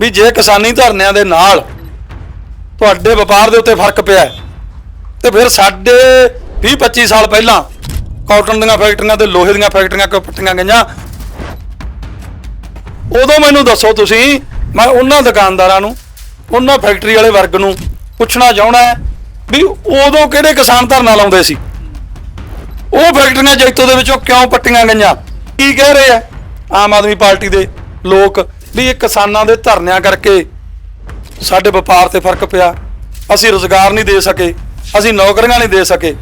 ਵੀ ਜੇ ਕਿਸਾਨੀ ਧਰਨਿਆਂ ਦੇ ਨਾਲ ਤੁਹਾਡੇ ਵਪਾਰ ਦੇ ਉੱਤੇ ਫ਼ਰਕ ਪਿਆ ਹੈ, ਤੇ ਫਿਰ ਸਾਡੇ 20 25 ਸਾਲ ਪਹਿਲਾਂ ਕਾਟਨ ਦੀਆਂ ਫੈਕਟਰੀਆਂ ਤੇ ਲੋਹੇ ਦੀਆਂ ਫੈਕਟਰੀਆਂ ਕਿਉਂ ਪੱਟੀਆਂ ਗਈਆਂ? ਉਦੋਂ ਮੈਨੂੰ ਦੱਸੋ ਤੁਸੀਂ ਮੈਂ ਉਹਨਾਂ ਦੁਕਾਨਦਾਰਾਂ ਨੂੰ ਉਹਨਾਂ ਫੈਕਟਰੀ ਵਾਲੇ ਵਰਗ ਨੂੰ ਪੁੱਛਣਾ ਚਾਹਣਾ ਵੀ ਉਦੋਂ ਕਿਹੜੇ ਕਿਸਾਨ ਧਰਨਾ ਲਾਉਂਦੇ ਸੀ? ਉਹ ਫੈਕਟਰੀਆਂ ਜੈਤੋ ਦੇ ਵਿੱਚੋਂ ਕਿਉਂ ਪੱਟੀਆਂ ਗਈਆਂ? ਕੀ ਕਹਿ ਰਹੇ ਆ? ਆਮ ਆਦਮੀ ਪਾਰਟੀ ਦੇ ਲੋਕ ਵੀ ਇਹ ਕਿਸਾਨਾਂ ਦੇ ਧਰਨਿਆਂ ਕਰਕੇ ਸਾਡੇ ਵਪਾਰ ਤੇ ਫ਼ਰਕ ਪਿਆ। ਅਸੀਂ ਰੋਜ਼ਗਾਰ ਨਹੀਂ ਦੇ ਸਕੇ, ਅਸੀਂ ਨੌਕਰੀਆਂ ਨਹੀਂ ਦੇ ਸਕੇ।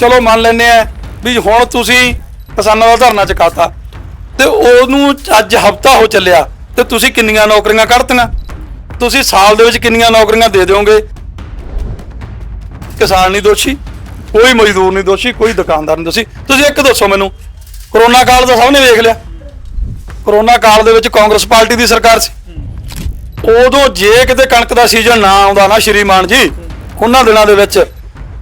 ਚਲੋ ਮੰਨ ਲੈਂਦੇ ਆ ਵੀ ਹੁਣ ਤੁਸੀਂ ਕਿਸਾਨਾਂ ਦਾ ਧਰਨਾ ਚੁਕਾਤਾ ਤੇ ਉਹਨੂੰ ਅੱਜ ਹਫਤਾ ਹੋ ਚੱਲਿਆ ਤੇ ਤੁਸੀਂ ਕਿੰਨੀਆਂ ਨੌਕਰੀਆਂ ਕੱਢਤੀਆਂ? ਤੁਸੀਂ ਸਾਲ ਦੇ ਵਿੱਚ ਕਿੰਨੀਆਂ ਨੌਕਰੀਆਂ ਦੇ ਦਿਓਗੇ? ਕਿਸਾਨ ਨਹੀਂ ਦੋਸ਼ੀ, ਕੋਈ ਮਜ਼ਦੂਰ ਨਹੀਂ ਦੋਸ਼ੀ, ਕੋਈ ਦੁਕਾਨਦਾਰ ਨਹੀਂ ਦੋਸ਼ੀ। ਤੁਸੀਂ ਇੱਕ ਦੱਸੋ ਮੈਨੂੰ, ਕਰੋਨਾ ਕਾਲ ਦਾ ਸਭ ਨੇ ਵੇਖ ਲਿਆ। ਕਰੋਨਾ ਕਾਲ ਦੇ ਵਿੱਚ ਕਾਂਗਰਸ ਪਾਰਟੀ ਦੀ ਸਰਕਾਰ ਸੀ। ਉਦੋਂ ਜੇ ਕਿਤੇ ਕਣਕ ਦਾ ਸੀਜ਼ਨ ਨਾ ਆਉਂਦਾ ਨਾ ਸ਼੍ਰੀਮਾਨ ਜੀ, ਉਹਨਾਂ ਦਿਨਾਂ ਦੇ ਵਿੱਚ,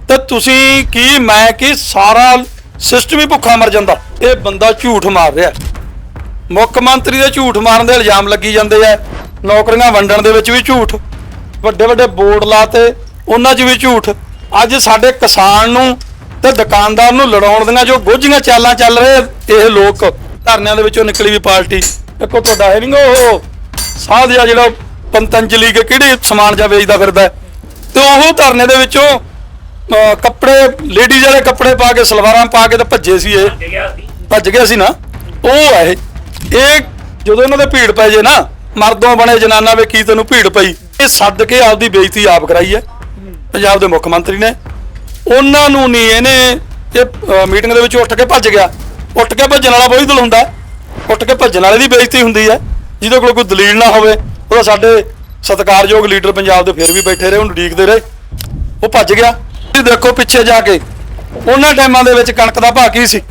ਤੇ ਤੁਸੀਂ ਕੀ, ਮੈਂ ਕੀ, ਸਾਰਾ ਸਿਸਟਮ ਹੀ ਭੁੱਖਾ ਮਰ ਜਾਂਦਾ। ਇਹ ਬੰਦਾ ਝੂਠ ਮਾਰ ਰਿਹਾ। ਮੁੱਖ ਮੰਤਰੀ ਦੇ ਝੂਠ ਮਾਰਨ ਦੇ ਇਲਜ਼ਾਮ ਲੱਗੀ ਜਾਂਦੇ ਆ। ਨੌਕਰੀਆਂ ਵੰਡਣ ਦੇ ਵਿੱਚ ਵੀ ਝੂਠ। ਵੱਡੇ ਵੱਡੇ ਬੋਰਡ ਲਾਤੇ, ਉਹਨਾਂ 'ਚ ਵੀ ਝੂਠ। ਅੱਜ ਸਾਡੇ ਕਿਸਾਨ ਨੂੰ ਤੇ ਦੁਕਾਨਦਾਰ ਨੂੰ ਲੜਾਉਣ ਦੀਆਂ ਜੋ ਗੋਝੀਆਂ ਚਾਲਾਂ ਚੱਲ ਰਹੇ, ਇਹ ਲੋਕ ਧਰਨਿਆਂ ਦੇ ਵਿੱਚੋਂ ਨਿਕਲੀ ਵੀ ਪਾਰਟੀ। ਇੱਕੋ ਤੁਹਾਡਾ ਹੈ ਨਹੀਂ ਉਹ ਸਾਧਿਆ ਜਿਹੜਾ ਪੰਤੰਜਲੀ ਕੇ ਕਿਹੜੇ ਸਮਾਨ ਜਾ ਵੇਚਦਾ ਫਿਰਦਾ। ਤੇ ਉਹ ਧਰਨੇ ਦੇ ਵਿੱਚੋਂ ਕੱਪੜੇ ਲੇਡੀਜ਼ ਵਾਲੇ ਕੱਪੜੇ ਪਾ ਕੇ ਸਲਵਾਰਾਂ ਪਾ ਕੇ ਤੇ ਭੱਜੇ ਸੀ ਇਹ। ਭੱਜ ਗਿਆ ਸੀ। ਨਾ। ਉਹ ਹੈ ਇਹ। ਇਹ ਜਦੋਂ ਇਹਨਾਂ ਦੇ ਭੀੜ ਪੈ ਜੇ ਨਾ ਮਰਦੋਂ ਬਣੇ ਜਨਾਨਾ ਵੇ ਕੀ ਤੈਨੂੰ ਭੀੜ ਪਈ। ਇਹ ਸੱਦ ਕੇ ਆਪਦੀ ਬੇਇੱਜ਼ਤੀ ਆਪ ਕਰਾਈ ਹੈ। ਪੰਜਾਬ ਦੇ ਮੁੱਖ ਮੰਤਰੀ ਨੇ। ਉਹਨਾਂ ਨੂੰ ਨਹੀਂ ਇਹਨੇ ਇਹ ਮੀਟਿੰਗ ਦੇ ਵਿੱਚ ਉੱਠ ਕੇ ਭੱਜ ਗਿਆ। ਉੱਠ ਕੇ ਭੱਜਣ ਵਾਲਾ ਬੋਈ ਦਿਲ ਹੁੰਦਾ ਉੱਠ ਕੇ ਭੱਜਣ ਵਾਲੇ ਦੀ ਬੇਇੱਜ਼ਤੀ ਹੁੰਦੀ ਹੈ। ਜਿਹਦੇ ਕੋਲ ਕੋਈ ਦਲੀਲ ਨਾ ਹੋਵੇ, ਉਹਦਾ ਸਾਡੇ ਸਤਿਕਾਰਯੋਗ ਲੀਡਰ ਪੰਜਾਬ ਦੇ ਫਿਰ ਵੀ ਬੈਠੇ ਰਹੇ, ਉਹਨੂੰ ਉਡੀਕਦੇ ਰਹੇ। ਉਹ ਭੱਜ ਗਿਆ। ਤੁਸੀਂ ਦੇਖੋ ਪਿੱਛੇ ਜਾ ਕੇ, ਉਹਨਾਂ ਟਾਈਮਾਂ ਦੇ ਵਿੱਚ ਕਣਕ ਦਾ ਭਾਅ ਕੀ ਸੀ?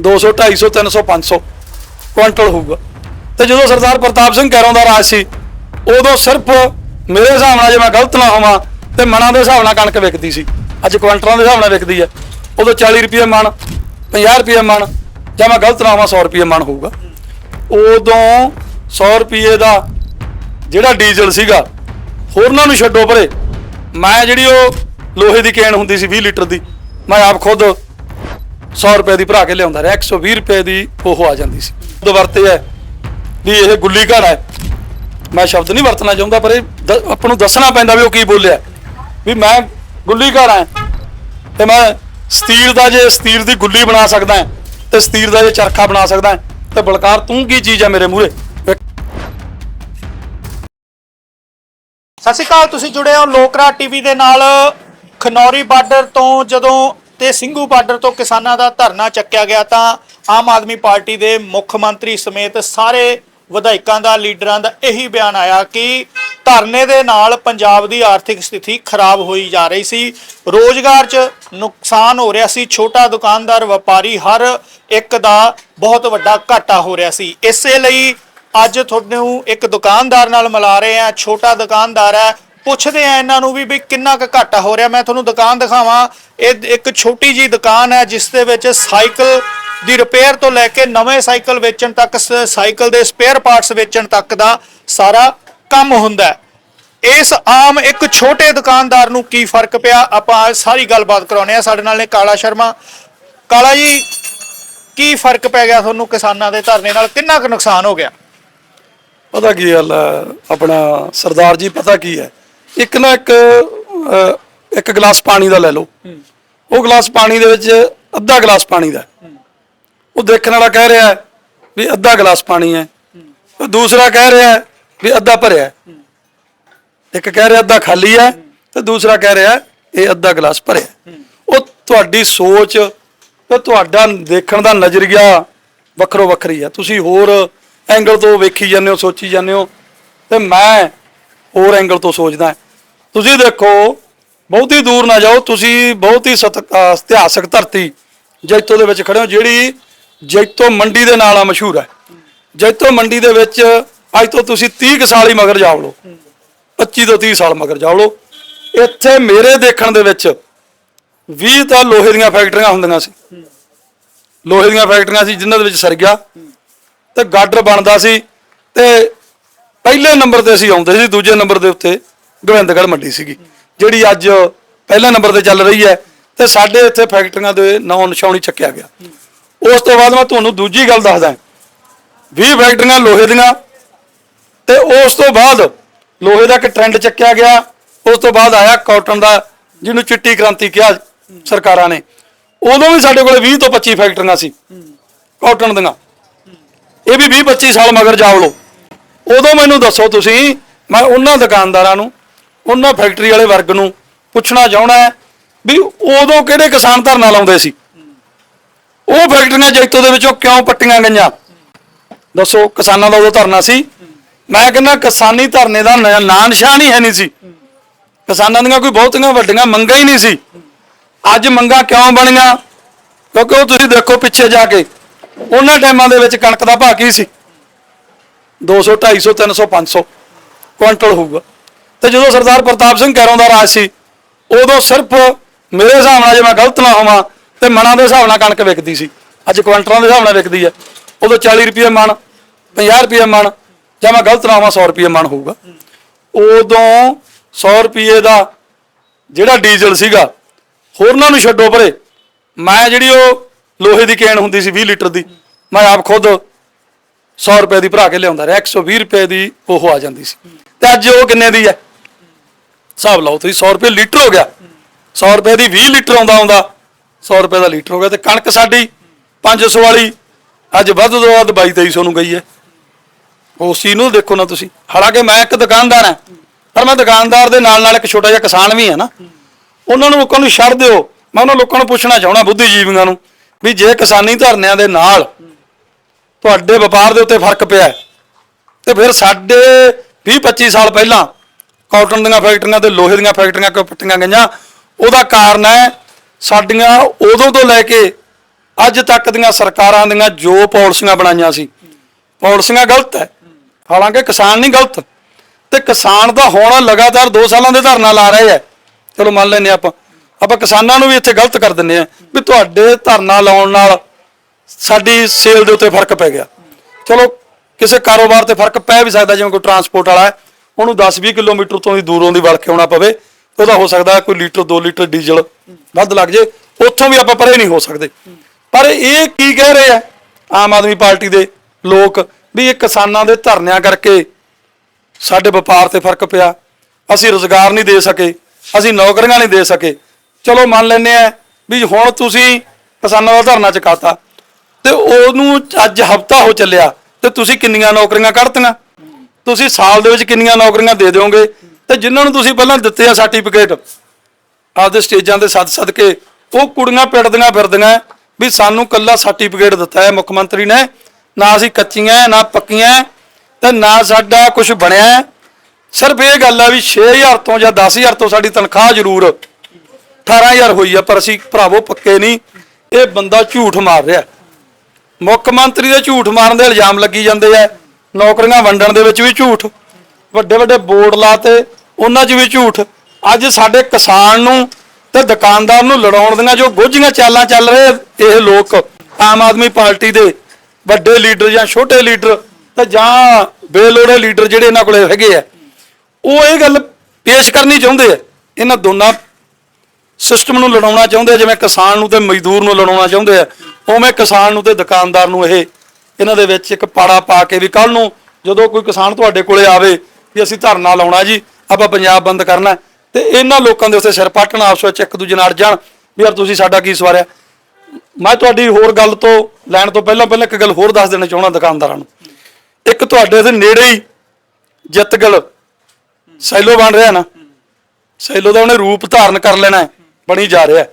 200 250 300 500 ਕੁਇੰਟਲ ਹੋਊਗਾ। ਤੇ ਜਦੋਂ ਸਰਦਾਰ ਪ੍ਰਤਾਪ ਸਿੰਘ ਕੈਰੋਂ ਦਾ ਰਾਜ ਸੀ, ਉਦੋਂ ਸਿਰਫ ਮੇਰੇ ਹਿਸਾਬ ਨਾਲ ਜੇ ਮੈਂ ਗਲਤ ਨਾ ਹੋਵਾਂ, ਤੇ ਮਣਾਂ ਦੇ ਹਿਸਾਬ ਨਾਲ ਕਣਕ ਵਿਕਦੀ ਸੀ। ਅੱਜ ਕੁਇੰਟਲਾਂ ਦੇ ਹਿਸਾਬ ਨਾਲ ਵਿਕਦੀ ਹੈ। ਉਦੋਂ 40 ਰੁਪਏ ਮਣ 50 ਰੁਪਏ ਮਣ, ਜਾਂ ਮੈਂ ਗਲਤ ਨਾ ਹੋਵਾਂ 100 ਰੁਪਏ ਮਣ ਹੋਊਗਾ। ਉਦੋਂ 100 ਰੁਪਏ ਦਾ ਜਿਹੜਾ ਡੀਜ਼ਲ ਸੀਗਾ, ਹੋਰਨਾਂ ਨੂੰ ਛੱਡੋ ਪਰੇ। ਮੈਂ ਜਿਹੜੀ ਉਹ ਲੋਹੇ ਦੀ ਕੇਨ ਹੁੰਦੀ ਸੀ 20 ਲੀਟਰ ਦੀ, ਮੈਂ ਆਪ ਖੁਦ 100 ਰੁਪਏ ਦੀ ਭਰਾ ਕੇ ਲਿਆਉਂਦਾ ਰਿਹਾ 120 ਰੁਪਏ ਦੀ ਉਹ ਆ ਜਾਂਦੀ ਸੀ। ਉਹ ਵਰਤੇ ਹੈ ਵੀ ਇਹ ਗੁੱਲੀ ਘਰ ਹੈ। ਮੈਂ ਸ਼ਬਦ ਨਹੀਂ ਵਰਤਣਾ ਚਾਹੁੰਦਾ, ਪਰ ਇਹ ਦ- ਆਪਾਂ ਨੂੰ ਦੱਸਣਾ ਪੈਂਦਾ ਵੀ ਉਹ ਕੀ ਬੋਲਿਆ। ਵੀ ਮੈਂ ਗੁੱਲੀ ਘਰ ਹਾਂ ਤੇ ਮੈਂ ਸਟੀਲ ਦਾ ਜੇ ਸਟੀਲ ਦੀ ਗੁੱਲੀ ਬਣਾ ਸਕਦਾ ਹਾਂ ਤੇ ਸਟੀਲ ਦਾ ਜੇ ਚਰਖਾ ਬਣਾ ਸਕਦਾ ਹਾਂ, ਤੇ ਬਲਕਾਰ ਤੂੰ ਕੀ ਚੀਜ਼ ਹੈ ਮੇਰੇ ਮੂਹਰੇ? ਸਤਿ ਸ਼੍ਰੀ ਅਕਾਲ, ਤੁਸੀਂ ਜੁੜੇ ਹੋ ਲੋਕਰਾ ਟੀਵੀ ਦੇ ਨਾਲ। ਖਨੌਰੀ ਬਾਰਡਰ ਤੋਂ ਜਦੋਂ ਤੇ ਸਿੰਘੂ ਬਾਰਡਰ ਤੋਂ ਕਿਸਾਨਾਂ ਦਾ ਧਰਨਾ ਚੱਕਿਆ ਗਿਆ ਤਾਂ ਆਮ ਆਦਮੀ ਪਾਰਟੀ ਦੇ ਮੁੱਖ ਮੰਤਰੀ ਸਮੇਤ ਸਾਰੇ ਵਿਧਾਇਕਾਂ ਦਾ, ਲੀਡਰਾਂ ਦਾ ਇਹੀ ਬਿਆਨ ਆਇਆ ਕਿ ਧਰਨੇ ਦੇ ਨਾਲ ਪੰਜਾਬ ਦੀ ਆਰਥਿਕ ਸਥਿਤੀ ਖਰਾਬ ਹੋਈ ਜਾ ਰਹੀ ਸੀ। ਰੋਜ਼ਗਾਰ 'ਚ ਨੁਕਸਾਨ ਹੋ ਰਿਹਾ ਸੀ। ਛੋਟਾ ਦੁਕਾਨਦਾਰ, ਵਪਾਰੀ ਹਰ ਇੱਕ ਦਾ ਬਹੁਤ ਵੱਡਾ ਘਾਟਾ ਹੋ ਰਿਹਾ ਸੀ। ਇਸੇ ਲਈ ਅੱਜ ਤੁਹਾਨੂੰ ਇੱਕ ਦੁਕਾਨਦਾਰ ਨਾਲ ਮਿਲਾ ਰਹੇ ਆ ਛੋਟਾ ਦੁਕਾਨਦਾਰ ਹੈ। ਪੁੱਛਦੇ ਆ ਇਹਨਾਂ ਨੂੰ ਵੀ ਵੀ ਕਿੰਨਾ ਕੁ ਘਾਟਾ ਹੋ ਰਿਹਾ। ਮੈਂ ਤੁਹਾਨੂੰ ਦੁਕਾਨ ਦਿਖਾਵਾਂ। ਇਹ ਇੱਕ ਛੋਟੀ ਜੀ ਦੁਕਾਨ ਹੈ, ਜਿਸ ਦੇ ਵਿੱਚ ਸਾਈਕਲ ਦੀ ਰਿਪੇਅਰ ਤੋਂ ਲੈ ਕੇ ਨਵੇਂ ਸਾਈਕਲ ਵੇਚਣ ਤੱਕ ਸਾਈਕਲ ਦੇ ਸਪੇਅਰ ਪਾਰਟਸ ਵੇਚਣ ਤੱਕ ਦਾ ਸਾਰਾ ਕੰਮ ਹੁੰਦਾ ਇਸ ਆਮ ਇੱਕ ਛੋਟੇ ਦੁਕਾਨਦਾਰ ਨੂੰ ਕੀ ਫ਼ਰਕ ਪਿਆ? ਆਪਾਂ ਸਾਰੀ ਗੱਲਬਾਤ ਕਰਾਉਣੇ ਆ ਸਾਡੇ ਨਾਲ ਨੇ ਕਾਲਾ ਸ਼ਰਮਾ। ਕਾਲਾ ਜੀ ਕੀ ਫ਼ਰਕ ਪੈ ਗਿਆ ਤੁਹਾਨੂੰ ਕਿਸਾਨਾਂ ਦੇ ਧਰਨੇ ਨਾਲ? ਕਿੰਨਾ ਕੁ ਨੁਕਸਾਨ ਹੋ ਗਿਆ? ਪਤਾ ਕੀ ਗੱਲ ਹੈ ਆਪਣਾ ਸਰਦਾਰ ਜੀ ਪਤਾ ਕੀ ਹੈ? ਇੱਕ ਨਾ ਇੱਕ ਇੱਕ ਗਲਾਸ ਪਾਣੀ ਦਾ ਲੈ ਲਓ। ਉਹ ਗਲਾਸ ਪਾਣੀ ਦੇ ਵਿੱਚ ਅੱਧਾ ਗਲਾਸ ਪਾਣੀ ਦਾ। ਉਹ ਦੇਖਣ ਵਾਲਾ ਕਹਿ ਰਿਹਾ ਵੀ ਅੱਧਾ ਗਲਾਸ ਪਾਣੀ ਹੈ। ਉਹ ਦੂਸਰਾ ਕਹਿ ਰਿਹਾ ਵੀ ਅੱਧਾ ਭਰਿਆ ਇੱਕ ਕਹਿ ਰਿਹਾ ਅੱਧਾ ਖਾਲੀ ਹੈ ਤੇ ਦੂਸਰਾ ਕਹਿ ਰਿਹਾ ਇਹ ਅੱਧਾ ਗਲਾਸ ਭਰਿਆ ਉਹ ਤੁਹਾਡੀ ਸੋਚ ਤੇ ਤੁਹਾਡਾ ਦੇਖਣ ਦਾ ਨਜ਼ਰੀਆ ਵੱਖਰੋ ਵੱਖਰੀ ਹੈ। ਤੁਸੀਂ ਹੋਰ ਐਂਗਲ ਤੋਂ ਵੇਖੀ ਜਾਂਦੇ ਹੋ, ਸੋਚੀ ਜਾਂਦੇ ਹੋ ਤੇ ਮੈਂ ਹੋਰ ਐਂਗਲ ਤੋਂ ਸੋਚਦਾ ਤੁਸੀਂ ਦੇਖੋ, ਬਹੁਤੀ ਦੂਰ ਨਾ ਜਾਓ। ਤੁਸੀਂ ਬਹੁਤ ਹੀ ਸਤ- ਇਤਿਹਾਸਕ ਧਰਤੀ ਜੈਤੋ ਦੇ ਵਿੱਚ ਖੜੇ ਹੋ। ਜਿਹੜੀ ਜੈਤੋ ਮੰਡੀ ਦੇ ਨਾਲ ਆ ਮਸ਼ਹੂਰ ਹੈ। ਜੈਤੋ ਮੰਡੀ ਦੇ ਵਿੱਚ ਅੱਜ ਤੋਂ ਤੁਸੀਂ 30 ਕੁ ਸਾਲ ਹੀ ਮਗਰ ਜਾਓ ਲੋ 25 ਤੋਂ 30 ਸਾਲ ਮਗਰ ਜਾਓ ਲੋ ਇੱਥੇ ਮੇਰੇ ਦੇਖਣ ਦੇ ਵਿੱਚ 20 ਤਾਂ ਲੋਹੇ ਦੀਆਂ ਫੈਕਟਰੀਆਂ ਹੁੰਦੀਆਂ ਸੀ। ਲੋਹੇ ਦੀਆਂ ਫੈਕਟਰੀਆਂ ਸੀ ਜਿਨ੍ਹਾਂ ਦੇ ਵਿੱਚ ਸਰ ਗਿਆ। ਤੇ ਗਾਡਰ ਬਣਦਾ ਸੀ ਤੇ ਪਹਿਲੇ ਨੰਬਰ ਤੇ ਅਸੀਂ ਆਉਂਦੇ ਸੀ, ਦੂਜੇ ਨੰਬਰ ਦੇ ਉੱਤੇ ਗੋਬਿੰਦਗੜ੍ਹ ਮੰਡੀ ਸੀਗੀ, ਜਿਹੜੀ ਅੱਜ ਪਹਿਲੇ ਨੰਬਰ ਤੇ ਚੱਲ ਰਹੀ ਹੈ। ਤੇ ਸਾਡੇ ਇੱਥੇ ਫੈਕਟਰੀਆਂ ਦੇ ਨਾਂ ਨਿਸ਼ਾਨੀ ਚੱਕਿਆ ਗਿਆ। ਉਸ ਤੋਂ ਬਾਅਦ ਮੈਂ ਤੁਹਾਨੂੰ ਦੂਜੀ ਗੱਲ ਦੱਸਦਾ 20 ਫੈਕਟਰੀਆਂ ਲੋਹੇ ਦੀਆਂ ਤੇ ਉਸ ਤੋਂ ਬਾਅਦ ਲੋਹੇ ਦਾ ਇੱਕ ਟ੍ਰੈਂਡ ਚੱਕਿਆ ਗਿਆ। ਉਸ ਤੋਂ ਬਾਅਦ ਆਇਆ ਕਾਟਨ ਦਾ, ਜਿਹਨੂੰ ਚਿੱਟੀ ਕ੍ਰਾਂਤੀ ਕਿਹਾ ਸਰਕਾਰਾਂ ਨੇ। ਉਦੋਂ ਵੀ ਸਾਡੇ ਕੋਲ 20 ਤੋਂ 25 ਫੈਕਟਰੀਆਂ ਸੀ ਕਾਟਨ ਦੀਆਂ। ਇਹ ਵੀ 20 25 ਸਾਲ ਮਗਰ ਜਾ ਲੋ ਉਦੋਂ ਮੈਨੂੰ ਦੱਸੋ ਤੁਸੀਂ, ਮੈਂ ਉਹਨਾਂ ਦੁਕਾਨਦਾਰਾਂ ਨੂੰ, ਉਹਨਾਂ ਫੈਕਟਰੀ ਵਾਲੇ ਵਰਗ ਨੂੰ ਪੁੱਛਣਾ ਚਾਹਣਾ ਵੀ ਉਦੋਂ ਕਿਹੜੇ ਕਿਸਾਨ ਧਰਨਾ ਲਾਉਂਦੇ ਸੀ? ਉਹ ਫੈਕਟਰੀਆਂ ਜੈਤੋ ਦੇ ਵਿੱਚੋਂ ਕਿਉਂ ਪੱਟੀਆਂ ਗਈਆਂ? ਦੱਸੋ, ਕਿਸਾਨਾਂ ਦਾ ਉਦੋਂ ਧਰਨਾ ਸੀ? ਮੈਂ ਕਹਿੰਦਾ, ਕਿਸਾਨੀ ਧਰਨੇ ਦਾ ਨ- ਨਾਂ ਨਿਸ਼ਾਨ ਹੀ ਹੈ ਨਹੀਂ ਸੀ। ਕਿਸਾਨਾਂ ਦੀਆਂ ਕੋਈ ਬਹੁਤੀਆਂ ਵੱਡੀਆਂ ਮੰਗਾਂ ਹੀ ਨਹੀਂ ਸੀ। ਅੱਜ ਮੰਗਾਂ ਕਿਉਂ ਬਣੀਆਂ? ਕਿਉਂਕਿ ਉਹ ਤੁਸੀਂ ਦੇਖੋ ਪਿੱਛੇ ਜਾ ਕੇ, ਉਹਨਾਂ ਟਾਈਮਾਂ ਦੇ ਵਿੱਚ ਕਣਕ ਦਾ ਭਾਅ ਕੀ ਸੀ? 200 250 300 500 ਕੁਇੰਟਲ ਹੋਊਗਾ। ਤੇ ਜਦੋਂ ਸਰਦਾਰ ਪ੍ਰਤਾਪ ਸਿੰਘ ਕੈਰੋਂ ਦਾ ਰਾਜ ਸੀ, ਉਦੋਂ ਸਿਰਫ ਮੇਰੇ ਹਿਸਾਬ ਨਾਲ ਜੇ ਮੈਂ ਗਲਤ ਨਾ ਹੋਵਾਂ ਤੇ ਮਣਾਂ ਦੇ ਹਿਸਾਬ ਨਾਲ ਕਣਕ ਵਿਕਦੀ ਸੀ। ਅੱਜ ਕੁਇੰਟਲਾਂ ਦੇ ਹਿਸਾਬ ਨਾਲ ਵਿਕਦੀ ਹੈ। ਉਦੋਂ 40 ਰੁਪਏ ਮਣ 50 ਰੁਪਏ ਮਣ, ਜਾਂ ਮੈਂ ਗਲਤ ਨਾ ਹੋਵਾਂ 100 ਰੁਪਏ ਮਣ ਹੋਊਗਾ। ਉਦੋਂ 100 ਰੁਪਏ ਦਾ ਜਿਹੜਾ ਡੀਜ਼ਲ ਸੀਗਾ, ਹੋਰਨਾਂ ਨੂੰ ਛੱਡੋ ਪਰੇ। ਮੈਂ ਜਿਹੜੀ ਉਹ ਲੋਹੇ ਦੀ ਕੇਨ ਹੁੰਦੀ ਸੀ 20 ਲੀਟਰ ਦੀ, ਮੈਂ ਆਪ ਖੁਦ 100 ਰੁਪਏ ਦੀ ਭਰਾ ਕੇ ਲਿਆਉਂਦਾ ਰਿਹਾ। 120 ਰੁਪਏ ਦੀ ਉਹ ਆ ਜਾਂਦੀ ਸੀ। ਤੇ ਅੱਜ ਉਹ ਕਿੰਨੇ ਦੀ ਹੈ? ਹਿਸਾਬ ਲਾਓ ਤੁਸੀਂ 100 ਰੁਪਏ ਲੀਟਰ ਹੋ ਗਿਆ। 100 ਰੁਪਏ ਦੀ 20 ਲੀਟਰ ਆਉਂਦਾ ਆਉਂਦਾ 100 ਰੁਪਏ ਦਾ ਲੀਟਰ ਹੋ ਗਿਆ ਤੇ ਕਣਕ ਸਾਡੀ 500 ਵਾਲੀ। ਅੱਜ ਵੱਧ ਤੋਂ ਵੱਧ 22 2300 ਨੂੰ ਗਈ ਹੈ। ਉਸ ਚੀਜ਼ ਨੂੰ ਦੇਖੋ ਨਾ ਤੁਸੀਂ। ਹਾਲਾਂਕਿ ਮੈਂ ਇੱਕ ਦੁਕਾਨਦਾਰ ਹਾਂ ਪਰ ਮੈਂ ਦੁਕਾਨਦਾਰ ਦੇ ਨਾਲ ਨਾਲ ਇੱਕ ਛੋਟਾ ਜਿਹਾ ਕਿਸਾਨ ਵੀ ਹਾਂ ਨਾ। ਉਹਨਾਂ ਨੂੰ ਲੋਕਾਂ ਨੂੰ ਛੱਡ ਦਿਓ। ਮੈਂ ਉਹਨਾਂ ਲੋਕਾਂ ਨੂੰ ਪੁੱਛਣਾ ਚਾਹਣਾ ਬੁੱਧੀਜੀਵੀਆਂ ਨੂੰ ਵੀ ਜੇ ਕਿਸਾਨੀ ਧਰਨਿਆਂ ਦੇ ਨਾਲ ਤੁਹਾਡੇ ਵਪਾਰ ਦੇ ਉੱਤੇ ਫ਼ਰਕ ਪਿਆ ਹੈ, ਤੇ ਫਿਰ ਸਾਡੇ 20 25 ਸਾਲ ਪਹਿਲਾਂ ਕਾਟਨ ਦੀਆਂ ਫੈਕਟਰੀਆਂ ਤੇ ਲੋਹੇ ਦੀਆਂ ਫੈਕਟਰੀਆਂ ਕਿਉਂ ਪੱਟੀਆਂ ਗਈਆਂ? ਉਹਦਾ ਕਾਰਨ ਹੈ ਸਾਡੀਆਂ ਉਦੋਂ ਤੋਂ ਲੈ ਕੇ ਅੱਜ ਤੱਕ ਦੀਆਂ ਸਰਕਾਰਾਂ ਦੀਆਂ ਜੋ ਪਾਲਿਸੀਆਂ ਬਣਾਈਆਂ ਸੀ, ਪਾਲਿਸੀਆਂ ਗਲਤ ਹੈ। ਹਾਲਾਂਕਿ ਕਿਸਾਨ ਨਹੀਂ ਗਲਤ। ਤੇ ਕਿਸਾਨ ਦਾ ਹੋਣਾ ਲਗਾਤਾਰ 2 ਸਾਲਾਂ ਦੇ ਧਰਨਾ ਲਾ ਰਹੇ ਹੈ। ਚਲੋ ਮੰਨ ਲੈਨੇ ਆਪਾਂ। ਆਪਾਂ ਕਿਸਾਨਾਂ ਨੂੰ ਵੀ ਇੱਥੇ ਗਲਤ ਕਰ ਦਿੰਨੇ ਆ ਵੀ ਤੁਹਾਡੇ ਧਰਨਾ ਲਾਉਣ ਨਾਲ ਸਾਡੀ ਸੇਲ ਦੇ ਉੱਤੇ ਫ਼ਰਕ ਪੈ ਗਿਆ। ਚਲੋ ਕਿਸੇ ਕਾਰੋਬਾਰ ਤੇ ਫ਼ਰਕ ਪੈ ਵੀ ਸਕਦਾ, ਜਿਵੇਂ ਕੋਈ ਟਰਾਂਸਪੋਰਟ ਵਾਲਾ ਹੈ, ਉਹਨੂੰ 10-20 ਕਿਲੋਮੀਟਰ ਤੋਂ ਹੀ ਦੂਰੋਂ ਦੀ ਵਲ ਕੇ ਆਉਣਾ ਪਵੇ। ਉਹਦਾ ਹੋ ਸਕਦਾ ਕੋਈ ਲੀਟਰ 2 ਲੀਟਰ ਡੀਜ਼ਲ ਵੱਧ ਲੱਗ ਜੇ, ਉੱਥੋਂ ਵੀ ਆਪਾਂ ਪਰੇ ਨਹੀਂ ਹੋ ਸਕਦੇ। ਪਰ ਇਹ ਕੀ ਕਹਿ ਰਹੇ ਆ? ਆਮ ਆਦਮੀ ਪਾਰਟੀ ਦੇ ਲੋਕ ਵੀ ਇਹ ਕਿਸਾਨਾਂ ਦੇ ਧਰਨਿਆਂ ਕਰਕੇ ਸਾਡੇ ਵਪਾਰ ਤੇ ਫ਼ਰਕ ਪਿਆ। ਅਸੀਂ ਰੋਜ਼ਗਾਰ ਨਹੀਂ ਦੇ ਸਕੇ, ਅਸੀਂ ਨੌਕਰੀਆਂ ਨਹੀਂ ਦੇ ਸਕੇ। ਚਲੋ ਮੰਨ ਲੈਨੇ ਆ ਵੀ ਹੁਣ ਤੁਸੀਂ ਕਿਸਾਨਾਂ ਦਾ ਧਰਨਾ ਚੁਕਾਤਾ ਤੇ ਉਹਨੂੰ ਅੱਜ ਹਫਤਾ ਹੋ ਚੱਲਿਆ ਤੇ ਤੁਸੀਂ ਕਿੰਨੀਆਂ ਨੌਕਰੀਆਂ ਕੱਢਤੀਆਂ? ਤੁਸੀਂ ਸਾਲ ਦੇ ਵਿੱਚ ਕਿੰਨੀਆਂ ਨੌਕਰੀਆਂ ਦੇ ਦਿਓਗੇ? ਤੇ ਜਿਨ੍ਹਾਂ ਨੂੰ ਤੁਸੀਂ ਪਹਿਲਾਂ ਦਿੱਤੇ ਆ ਸਰਟੀਫਿਕੇਟ ਆਪਦੇ ਸਟੇਜਾਂ ਤੇ ਸੱਦ ਸੱਦ ਕੇ, ਉਹ ਕੁੜੀਆਂ ਪਿੜਦੀਆਂ ਫਿਰਦੀਆਂ ਵੀ ਸਾਨੂੰ ਕੱਲਾ ਸਰਟੀਫਿਕੇਟ ਦਿੱਤਾ ਹੈ, ਮੁੱਖ ਮੰਤਰੀ ਨੇ। ਨਾ ਅਸੀਂ ਕੱਚੀਆਂ, ਨਾ ਪੱਕੀਆਂ, ਤੇ ਨਾ ਸਾਡਾ ਕੁਝ ਬਣਿਆ ਹੈ। ਸਿਰਫ ਇਹ ਗੱਲ ਆ ਵੀ 6000 ਤੋਂ ਜਾਂ 10000 ਤੋਂ ਸਾਡੀ ਤਨਖਾਹ ਜ਼ਰੂਰ 18000 ਹੋਈ ਆ, ਪਰ ਅਸੀਂ ਭਰਾਵੋ ਪੱਕੇ ਨਹੀਂ। ਇਹ ਬੰਦਾ ਝੂਠ ਮਾਰ ਰਿਹਾ। ਮੁੱਖ ਮੰਤਰੀ ਦੇ ਝੂਠ ਮਾਰਨ ਦੇ ਇਲਜ਼ਾਮ ਲੱਗੀ ਜਾਂਦੇ ਆ। ਨੌਕਰੀਆਂ ਵੰਡਣ ਦੇ ਵਿੱਚ ਵੀ ਝੂਠ। ਵੱਡੇ ਵੱਡੇ ਬੋਰਡ ਲਾਤੇ। ਉਹਨਾਂ 'ਚ ਵੀ ਝੂਠ। ਅੱਜ ਸਾਡੇ ਕਿਸਾਨ ਨੂੰ ਤੇ ਦੁਕਾਨਦਾਰ ਨੂੰ ਲੜਾਉਣ ਦੀਆਂ ਜੋ ਗੋਝੀਆਂ ਚਾਲਾਂ ਚੱਲ ਰਹੇ ਇਹ ਲੋਕ ਆਮ ਆਦਮੀ ਪਾਰਟੀ ਦੇ ਵੱਡੇ ਲੀਡਰ ਜਾਂ ਛੋਟੇ ਲੀਡਰ ਤੇ ਜਾਂ ਬੇਲੋੜੇ ਲੀਡਰ ਜਿਹੜੇ ਇਹਨਾਂ ਕੋਲੇ ਹੈਗੇ ਆ, ਉਹ ਇਹ ਗੱਲ ਪੇਸ਼ ਕਰਨੀ ਚਾਹੁੰਦੇ ਆ। ਇਹਨਾਂ ਦੋਨਾਂ ਸਿਸਟਮ ਨੂੰ ਲੜਾਉਣਾ ਚਾਹੁੰਦੇ ਆ, ਜਿਵੇਂ ਕਿਸਾਨ ਨੂੰ ਤੇ ਮਜ਼ਦੂਰ ਨੂੰ ਲੜਾਉਣਾ ਚਾਹੁੰਦੇ ਆ। ਉਵੇਂ ਕਿਸਾਨ ਨੂੰ ਤੇ ਦੁਕਾਨਦਾਰ ਨੂੰ ਇਹ, ਇਹਨਾਂ ਦੇ ਵਿੱਚ ਇੱਕ ਪਾੜਾ ਪਾ ਕੇ ਵੀ ਕੱਲ ਨੂੰ ਜਦੋਂ ਕੋਈ ਕਿਸਾਨ ਤੁਹਾਡੇ ਕੋਲੇ ਆਵੇ ਵੀ ਅਸੀਂ ਧਰਨਾ ਲਾਉਣਾ ਜੀ ਆਪਾਂ ਪੰਜਾਬ ਬੰਦ ਕਰਨਾ ਹੈ, ਤੇ ਇਹਨਾਂ ਲੋਕਾਂ ਦੇ ਉੱਤੇ ਸਿਰ ਪਾਟਣ ਆਪਸ ਵਿੱਚ ਇੱਕ ਦੂਜੇ ਨਾਲ ਜਾਣ ਵੀ ਯਾਰ ਤੁਸੀਂ ਸਾਡਾ ਕੀ ਸਵਾਰਿਆ। ਮੈਂ ਤੁਹਾਡੀ ਹੋਰ ਗੱਲ ਤੋਂ ਲੈਣ ਤੋਂ ਪਹਿਲਾਂ ਪਹਿਲਾਂ ਇੱਕ ਗੱਲ ਹੋਰ ਦੱਸ ਦੇਣਾ ਚਾਹੁੰਦਾ ਦੁਕਾਨਦਾਰਾਂ ਨੂੰ। ਇੱਕ ਤੁਹਾਡੇ ਦੇ ਨੇੜੇ ਹੀ ਜਿੱਤਗਲ ਸੈਲੋ ਬਣ ਰਿਹਾ ਨਾ। ਸੈਲੋ ਦਾ ਉਹਨੇ ਰੂਪ ਧਾਰਨ ਕਰ ਲੈਣਾ ਬਣੀ ਜਾ ਰਿਹਾ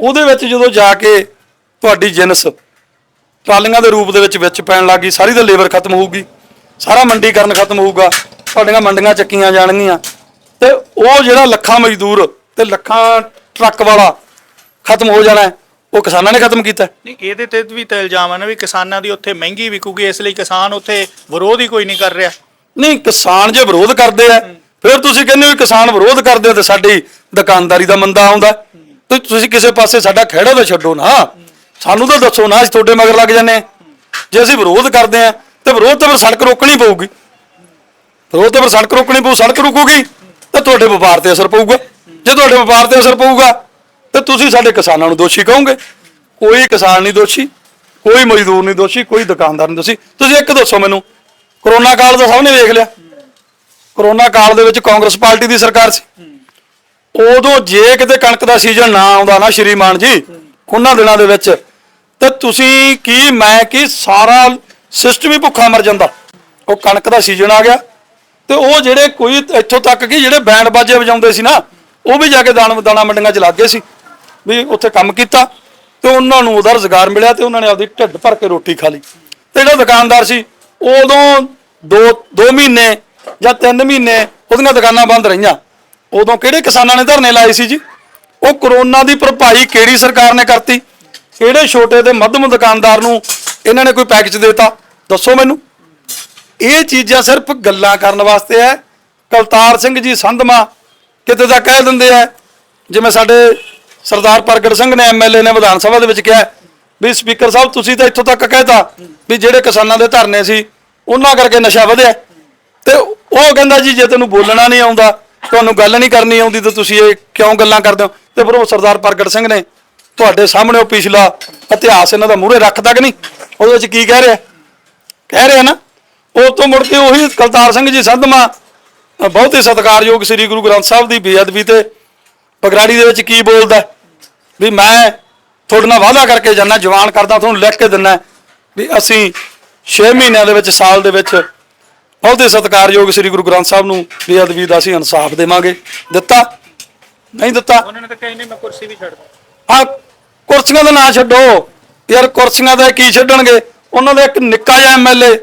ਉਹਦੇ ਵਿੱਚ ਜਦੋਂ ਜਾ ਕੇ ਤੁਹਾਡੀ ਜਿਨਸ ਟਰਾਲੀਆਂ ਦੇ ਰੂਪ ਦੇ ਵਿੱਚ ਵਿੱਚ ਪੈਣ ਲੱਗੀ ਸਾਰੀ ਦਾ ਲੇਬਰ ਖਤਮ ਹੋਊਗੀ ਸਾਰਾ ਮੰਡੀਕਰਨ ਖਤਮ ਹੋਊਗਾ। ਤੁਹਾਡੀਆਂ ਮੰਡੀਆਂ ਚੱਕੀਆਂ ਜਾਣਗੀਆਂ। ਤੇ ਉਹ ਜਿਹੜਾ ਲੱਖਾਂ ਮਜ਼ਦੂਰ ਤੇ ਲੱਖਾਂ ਟਰੱਕ ਵਾਲਾ ਖਤਮ ਹੋ ਜਾਣਾ ਹੈ, ਉਹ ਕਿਸਾਨਾਂ ਨੇ ਖਤਮ ਕੀਤਾ ਹੈ। ਨਹੀਂ ਇਹਦੇ ਤੇ ਵੀ ਤਾਂ ਇਲਜ਼ਾਮ ਹੈ ਨਾ ਵੀ ਕਿਸਾਨਾਂ ਦੀ ਉੱਥੇ ਮਹਿੰਗੀ ਵਿਕੂਗੀ ਇਸ ਲਈ ਕਿਸਾਨ ਉੱਥੇ ਵਿਰੋਧ ਹੀ ਕੋਈ ਨਹੀਂ ਕਰ ਰਿਹਾ। ਨਹੀਂ ਕਿਸਾਨ ਜੇ ਵਿਰੋਧ ਕਰਦੇ ਆ ਫਿਰ ਤੁਸੀਂ ਕਹਿੰਦੇ ਹੋ ਕਿਸਾਨ ਵਿਰੋਧ ਕਰਦੇ ਆ ਤੇ ਸਾਡੀ ਦੁਕਾਨਦਾਰੀ ਦਾ ਮੰਦਾ ਆਉਂਦਾ ਤੇ ਤੁਸੀਂ ਕਿਸੇ ਪਾਸੇ ਸਾਡਾ ਖਹਿੜਾ ਤਾਂ ਛੱਡੋ ਨਾ। ਸਾਨੂੰ ਤਾਂ ਦੱਸੋ ਨਾ ਅਸੀਂ ਤੁਹਾਡੇ ਮਗਰ ਲੱਗ ਜਾਂਦੇ ਹਾਂ। ਜੇ ਅਸੀਂ ਵਿਰੋਧ ਕਰਦੇ ਆ ਤੇ ਵਿਰੋਧ ਤਾਂ ਫਿਰ ਸੜਕ ਰੋਕਣੀ ਪਊਗੀ। ਫਿਰ ਉਹ ਤੇ ਫਿਰ ਸੜਕ ਰੋਕਣੀ ਪਊ, ਸੜਕ ਰੁਕੂਗੀ ਤਾਂ ਤੁਹਾਡੇ ਵਪਾਰ ਤੇ ਅਸਰ ਪਊਗਾ। ਜੇ ਤੁਹਾਡੇ ਵਪਾਰ ਤੇ ਅਸਰ ਪਊਗਾ, ਤੇ ਤੁਸੀਂ ਸਾਡੇ ਕਿਸਾਨਾਂ ਨੂੰ ਦੋਸ਼ੀ ਕਹੋਗੇ। ਕੋਈ ਕਿਸਾਨ ਨਹੀਂ ਦੋਸ਼ੀ, ਕੋਈ ਮਜ਼ਦੂਰ ਨਹੀਂ ਦੋਸ਼ੀ, ਕੋਈ ਦੁਕਾਨਦਾਰ ਨਹੀਂ ਦੋਸ਼ੀ। ਤੁਸੀਂ ਇੱਕ ਦੱਸੋ ਮੈਨੂੰ, ਕਰੋਨਾ ਕਾਲ ਦਾ ਸਭ ਨੇ ਵੇਖ ਲਿਆ। ਕਰੋਨਾ ਕਾਲ ਦੇ ਵਿੱਚ ਕਾਂਗਰਸ ਪਾਰਟੀ ਦੀ ਸਰਕਾਰ ਸੀ। ਉਦੋਂ ਜੇ ਕਿਤੇ ਕਣਕ ਦਾ ਸੀਜ਼ਨ ਨਾ ਆਉਂਦਾ ਨਾ ਸ਼੍ਰੀਮਾਨ ਜੀ, ਉਹਨਾਂ ਦਿਨਾਂ ਦੇ ਵਿੱਚ, ਤੇ ਤੁਸੀਂ ਕੀ, ਮੈਂ ਕੀ, ਸਾਰਾ ਸਿਸਟਮ ਹੀ ਭੁੱਖਾ ਮਰ ਜਾਂਦਾ। ਉਹ ਕਣਕ ਦਾ ਸੀਜ਼ਨ ਆ ਗਿਆ। ਤੇ ਉਹ ਜਿਹੜੇ ਕੋਈ ਇੱਥੋਂ ਤੱਕ ਕਿ ਜਿਹੜੇ ਬੈਂਡ ਬਾਜੇ ਵਜਾਉਂਦੇ ਸੀ ਨਾ, ਉਹ ਵੀ ਜਾ ਕੇ ਦਾਣਾ ਦਾਣਾ ਮੰਡੀਆਂ 'ਚ ਲੱਗ ਗਏ ਸੀ, ਵੀ ਉੱਥੇ ਕੰਮ ਕੀਤਾ ਤੇ ਉਹਨਾਂ ਨੂੰ ਉਹਦਾ ਰੁਜ਼ਗਾਰ ਮਿਲਿਆ ਤੇ ਉਹਨਾਂ ਨੇ ਆਪਦੀ ਢਿੱਡ ਭਰ ਕੇ ਰੋਟੀ ਖਾ ਲਈ। ਤੇ ਜਿਹੜਾ ਦੁਕਾਨਦਾਰ ਸੀ, ਉਦੋਂ ਦੋ ਦੋ ਮਹੀਨੇ ਜਾਂ ਤਿੰਨ ਮਹੀਨੇ ਉਹਦੀਆਂ ਦੁਕਾਨਾਂ ਬੰਦ ਰਹੀਆਂ। ਉਦੋਂ ਕਿਹੜੇ ਕਿਸਾਨਾਂ ਨੇ ਧਰਨੇ ਲਾਏ ਸੀ ਜੀ? ਉਹ ਕਰੋਨਾ ਦੀ ਭਰਪਾਈ ਕਿਹੜੀ ਸਰਕਾਰ ਨੇ ਕਰਤੀ? ਕਿਹੜੇ ਛੋਟੇ ਤੇ ਮੱਧਮ ਦੁਕਾਨਦਾਰ ਨੂੰ ਇਹਨਾਂ ਨੇ ਕੋਈ ਪੈਕੇਜ ਦਿੱਤਾ? ਦੱਸੋ ਮੈਨੂੰ। ਇਹ ਚੀਜ਼ਾਂ ਸਿਰਫ ਗੱਲਾਂ ਕਰਨ ਵਾਸਤੇ ਹੈ। ਕਲਤਾਰ ਸਿੰਘ ਜੀ ਸੰਧਮਾ ਕਿਤੇ ਤਾਂ ਕਹਿ ਦਿੰਦੇ ਆ, ਜਿਵੇਂ ਸਾਡੇ ਸਰਦਾਰ ਪ੍ਰਗਟ ਸਿੰਘ ਨੇ ਐਮਐਲਏ ਨੇ ਵਿਧਾਨ ਸਭਾ ਦੇ ਵਿੱਚ ਕਿਹਾ ਵੀ ਸਪੀਕਰ ਸਾਹਿਬ ਤੁਸੀਂ ਤਾਂ ਇੱਥੋਂ ਤੱਕ ਕਹਿਤਾ ਵੀ ਜਿਹੜੇ ਕਿਸਾਨਾਂ ਦੇ ਧਰਨੇ ਸੀ, ਉਹਨਾਂ ਕਰਕੇ ਨਸ਼ਾ ਵਧਿਆ। ਤੇ ਉਹ ਕਹਿੰਦਾ ਜੀ, ਜੇ ਤੈਨੂੰ ਬੋਲਣਾ ਨਹੀਂ ਆਉਂਦਾ, ਤੁਹਾਨੂੰ ਗੱਲ ਨਹੀਂ ਕਰਨੀ ਆਉਂਦੀ, ਤਾਂ ਤੁਸੀਂ ਇਹ ਕਿਉਂ ਗੱਲਾਂ ਕਰਦੇ ਹੋ? ਤੇ ਫਿਰ ਉਹ ਸਰਦਾਰ ਪ੍ਰਗਟ ਸਿੰਘ ਨੇ ਤੁਹਾਡੇ ਸਾਹਮਣੇ ਉਹ ਪਿਛਲਾ ਇਤਿਹਾਸ ਇਹਨਾਂ ਦਾ ਮੂਹਰੇ ਰੱਖਦਾ ਕਿ ਨਹੀਂ? ਉਹਦੇ ਵਿੱਚ ਕੀ ਕਹਿ ਰਿਹਾ? ਕਹਿ ਰਿਹਾ ਨਾ? ਉਹ ਤੋਂ ਮੁੜ ਕੇ ਉਹੀ ਕਲਤਾਰ ਸਿੰਘ ਜੀ ਸੰਧਮਾ ਬਹੁਤ ਹੀ ਸਤਿਕਾਰਯੋਗ ਸ੍ਰੀ ਗੁਰੂ ਗ੍ਰੰਥ ਸਾਹਿਬ ਦੀ ਬੇਅਦਬੀ ਤੇ ਪਗਰਾੜੀ ਦੇ ਵਿੱਚ ਕੀ ਬੋਲਦਾ ਵੀ ਮੈਂ ਤੁਹਾਡੇ ਨਾਲ ਵਾਅਦਾ ਕਰਕੇ ਜਾਣਾ ਜਵਾਨ ਕਰਦਾ ਤੁਹਾਨੂੰ ਲਿਖ ਕੇ ਦਿੰਨਾ ਵੀ ਅਸੀਂ 6 ਮਹੀਨਿਆਂ ਦੇ ਵਿੱਚ ਸਾਲ ਦੇ ਵਿੱਚ ਬਹੁਤ ਹੀ ਸਤਿਕਾਰਯੋਗ ਸ੍ਰੀ ਗੁਰੂ ਗ੍ਰੰਥ ਸਾਹਿਬ ਨੂੰ ਬੇਅਦਬੀ ਦਾ ਅਸੀਂ ਇਨਸਾਫ ਦੇਵਾਂਗੇ। ਦਿੱਤਾ? ਨਹੀਂ ਦਿੱਤਾ? ਉਹਨਾਂ ਨੇ ਤਾਂ ਕਹੀ ਨਹੀਂ ਮੈਂ ਕੁਰਸੀ ਵੀ ਛੱਡ ਆ ਕੁਰਸੀਆਂ ਦਾ ਨਾਂ ਛੱਡੋ। ਯਾਰ ਕੁਰਸੀਆਂ ਦਾ ਕੀ ਛੱਡਣਗੇ? ਉਹਨਾਂ ਦਾ ਇੱਕ ਨਿੱਕਾ ਜਿਹਾ ਐਮਐਲਏ